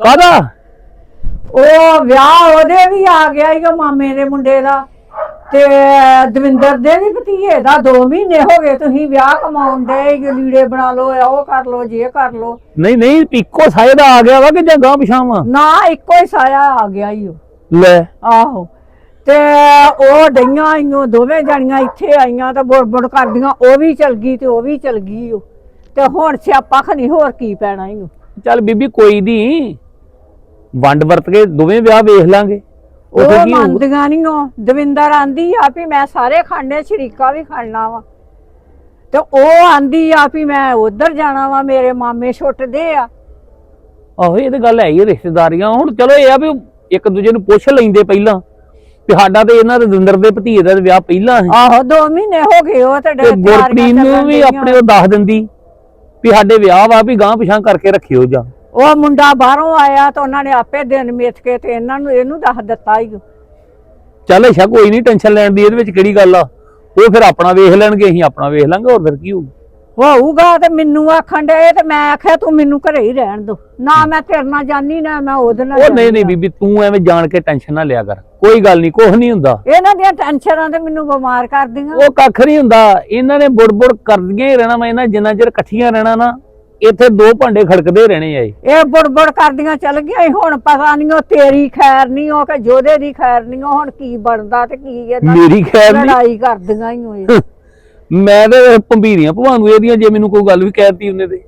ਕਾਹਦਾ? ਉਹ ਵਿਆਹ ਉਹਦੇ ਵੀ ਆ ਗਿਆ ਉਹ ਮਾਮੇ ਦੇ ਮੁੰਡੇ ਦਾ। ਤੇ ਦਵਿੰਦਰ ਦੇ ਵੀ ਭਤੀਏ ਦਾ 2 ਮਹੀਨੇ ਹੋ ਗਏ ਤੁਸੀਂ ਵਿਆਹ ਕਮਾਉਣ ਦੇ ਲੀੜੇ ਬਣਾ ਲਓ ਉਹ ਕਰ ਲਓ ਜੇ ਕਰ ਲਓ। ਨਹੀਂ ਨਹੀਂ ਇੱਕੋ ਦਾ ਆ ਗਿਆ ਵਾ ਕਿ ਜਾਂ ਗਾਂ ਪਿਛਾਵਾਂ? ਨਾ ਇੱਕੋ ਹੀ ਸਾਇਆ ਆ ਗਿਆ ਈ ਉਹ। ਲੈ। ਆਹੋ। ਤੇ ਉਹ ਡਈਆਂ ਆਈਆਂ ਦੋਵੇਂ ਜਾਣੀਆਂ ਇੱਥੇ ਆਈਆਂ ਤੇ ਬੁੜ ਕਰਦੀਆਂ ਉਹ ਵੀ ਚਲ ਗਈ ਤੇ ਉਹ ਵੀ ਚਲ ਗਈ ਉਹ ਤੇ ਹੁਣ ਸਿਆਪਾ ਖਣੀ ਹੋਰ ਕੀ ਪੈਣਾ ਓ। ਚੱਲ ਬੀਬੀ ਕੋਈ ਨਹੀਂ ਵੰਡ ਵਰਤ ਕੇ ਦੋਵੇਂ ਵਿਆਹ ਵੇਖ ਲਾਂਗੇ। ਉਹ ਉੱਥੇ ਕੀ? ਮੰਨਦੀਆਂ ਨਹੀਂ ਉਹ ਦਵਿੰਦਰ ਆਂਦੀ ਆ ਵੀ ਮੈਂ ਸਾਰੇ ਖਾਣੇ ਸ਼ਰੀਕਾ ਵੀ ਖਾਣਾ ਵਾ। ਤੇ ਉਹ ਆਂਦੀ ਆ ਵੀ ਮੈਂ ਉਧਰ ਜਾਣਾ ਵਾ ਮੇਰੇ ਮਾਮੇ ਛੁੱਟਦੇ ਆ। ਆਹੋ ਇਹ ਤੇ ਗੱਲ ਹੈ ਹੀ ਆ, ਰਿਸ਼ਤੇਦਾਰੀਆਂ। ਹੁਣ ਚਲੋ ਇਹ ਆ ਵੀ ਇੱਕ ਦੂਜੇ ਨੂੰ ਪੁੱਛ ਲੈਂਦੇ ਪਹਿਲਾਂ। ਵੀ ਸਾਡਾ ਤੇ ਇਹਨਾਂ ਦੇ ਦੰਦਰ ਦੇ ਭਤੀਏ ਦਾ ਵਿਆਹ ਪਹਿਲਾਂ ਸੀ। ਆਹੋ 2 ਮਹੀਨੇ ਹੋ ਗਏ ਉਹ ਤੇ ਤੇ ਗੁਰਪ੍ਰੀਤ ਨੂੰ ਵੀ ਆਪਣੇ ਉਹ ਦੱਸ ਦਿੰਦੀ ਵੀ ਸਾਡੇ ਵਿਆਹ ਵਾ ਵੀ ਗਾਂ ਪਿਛਾਂ ਕਰਕੇ ਰੱਖਿਓ ਜਾ। ਉਹ ਮੁੰਡਾ ਬਾਹਰੋਂ ਆਇਆ ਤਾਂ ਉਹਨਾਂ ਨੇ ਆਪੇ ਦਿਨ ਮਿੱਥ ਕੇ ਤੇ ਇਹਨਾਂ ਨੂੰ ਇਹਨੂੰ ਦੱਸ ਦਿੱਤਾ ਹੀ ਚੱਲ ਅੱਛਾ ਕੋਈ ਨਹੀਂ ਟੈਨਸ਼ਨ ਲੈਣ ਦੀ ਇਹਦੇ ਵਿੱਚ ਕਿਹੜੀ ਗੱਲ ਆ। ਉਹ ਫਿਰ ਆਪਣਾ ਵੇਖ ਲੈਣਗੇ ਅਸੀਂ ਆਪਣਾ ਵੇਖ ਲਾਂਗੇ ਹੋਰ ਫਿਰ ਕੀ ਹੋਊ। ਹੋਊਗਾ ਤੇ ਮੈਨੂੰ ਆਖਣ ਦੇ ਤੇ ਮੈਂ ਆਖਿਆ ਤੂੰ ਮੈਨੂੰ ਘਰੇ ਹੀ ਰਹਿਣ ਦੋ। ਨਾ ਮੈਂ ਤੇਰੇ ਨਾਲ ਜਾਨੀ ਨਾ ਮੈਂ ਉਹਦੇ ਨਾਲ ਉਹ ਨਹੀਂ ਨਹੀਂ। ਬੀਬੀ ਤੂੰ ਐਵੇਂ ਜਾਣ ਕੇ ਟੈਨਸ਼ਨ ਨਾ ਲਿਆ ਕਰ। ਕੋਈ ਗੱਲ ਨਹੀਂ ਕੁਝ ਨਹੀਂ ਹੁੰਦਾ। ਇਹਨਾਂ ਦੀਆਂ ਟੈਨਸ਼ਨਾਂ ਤੇ ਮੈਨੂੰ ਬਿਮਾਰ ਕਰਦੀਆਂ। ਉਹ ਕੱਖ ਨਹੀਂ ਹੁੰਦਾ। ਇਹਨਾਂ ਨੇ ਬੁੜਬੁੜ ਕਰਦੀਆਂ ਹੀ ਰਹਿਣਾ ਮੈਂ ਇਹਨਾਂ ਜਿੰਨਾ ਚਿਰ ਇਕੱਠੀਆਂ ਰਹਿਣਾ ਨਾ ਇੱਥੇ ਦੋ ਭਾਂਡੇ ਖੜਕਦੇ ਰਹਿਣੇ ਆ ਇਹ। ਬੁੜਬੁੜ ਕਰਦੀਆਂ ਚੱਲ ਗਈਆਂ ਹੁਣ ਪਤਾ ਨਹੀਂ ਉਹ ਤੇਰੀ ਖੈਰ ਨਹੀਂ ਉਹ ਕਿ ਜੋਦੇ ਦੀ ਖੈਰ ਨਹੀਂ ਉਹ ਹੁਣ ਕੀ ਬਣਦਾ ਤੇ ਕੀ ਇਹਦਾ ਮੇਰੀ ਖੈਰ ਨਹੀਂ। ਲੜਾਈ ਕਰਦੀਆਂ ਹੀ ਹੋਏ ਮੈਂ ਤੇ ਭੰਬੀਰੀਆਂ ਭਵਾਨੂੰ ਇਹਦੀਆਂ ਜੇ ਮੈਨੂੰ ਕੋਈ ਗੱਲ ਵੀ ਕਹਿਤੀ ਉਹਨੇ ਤੇ।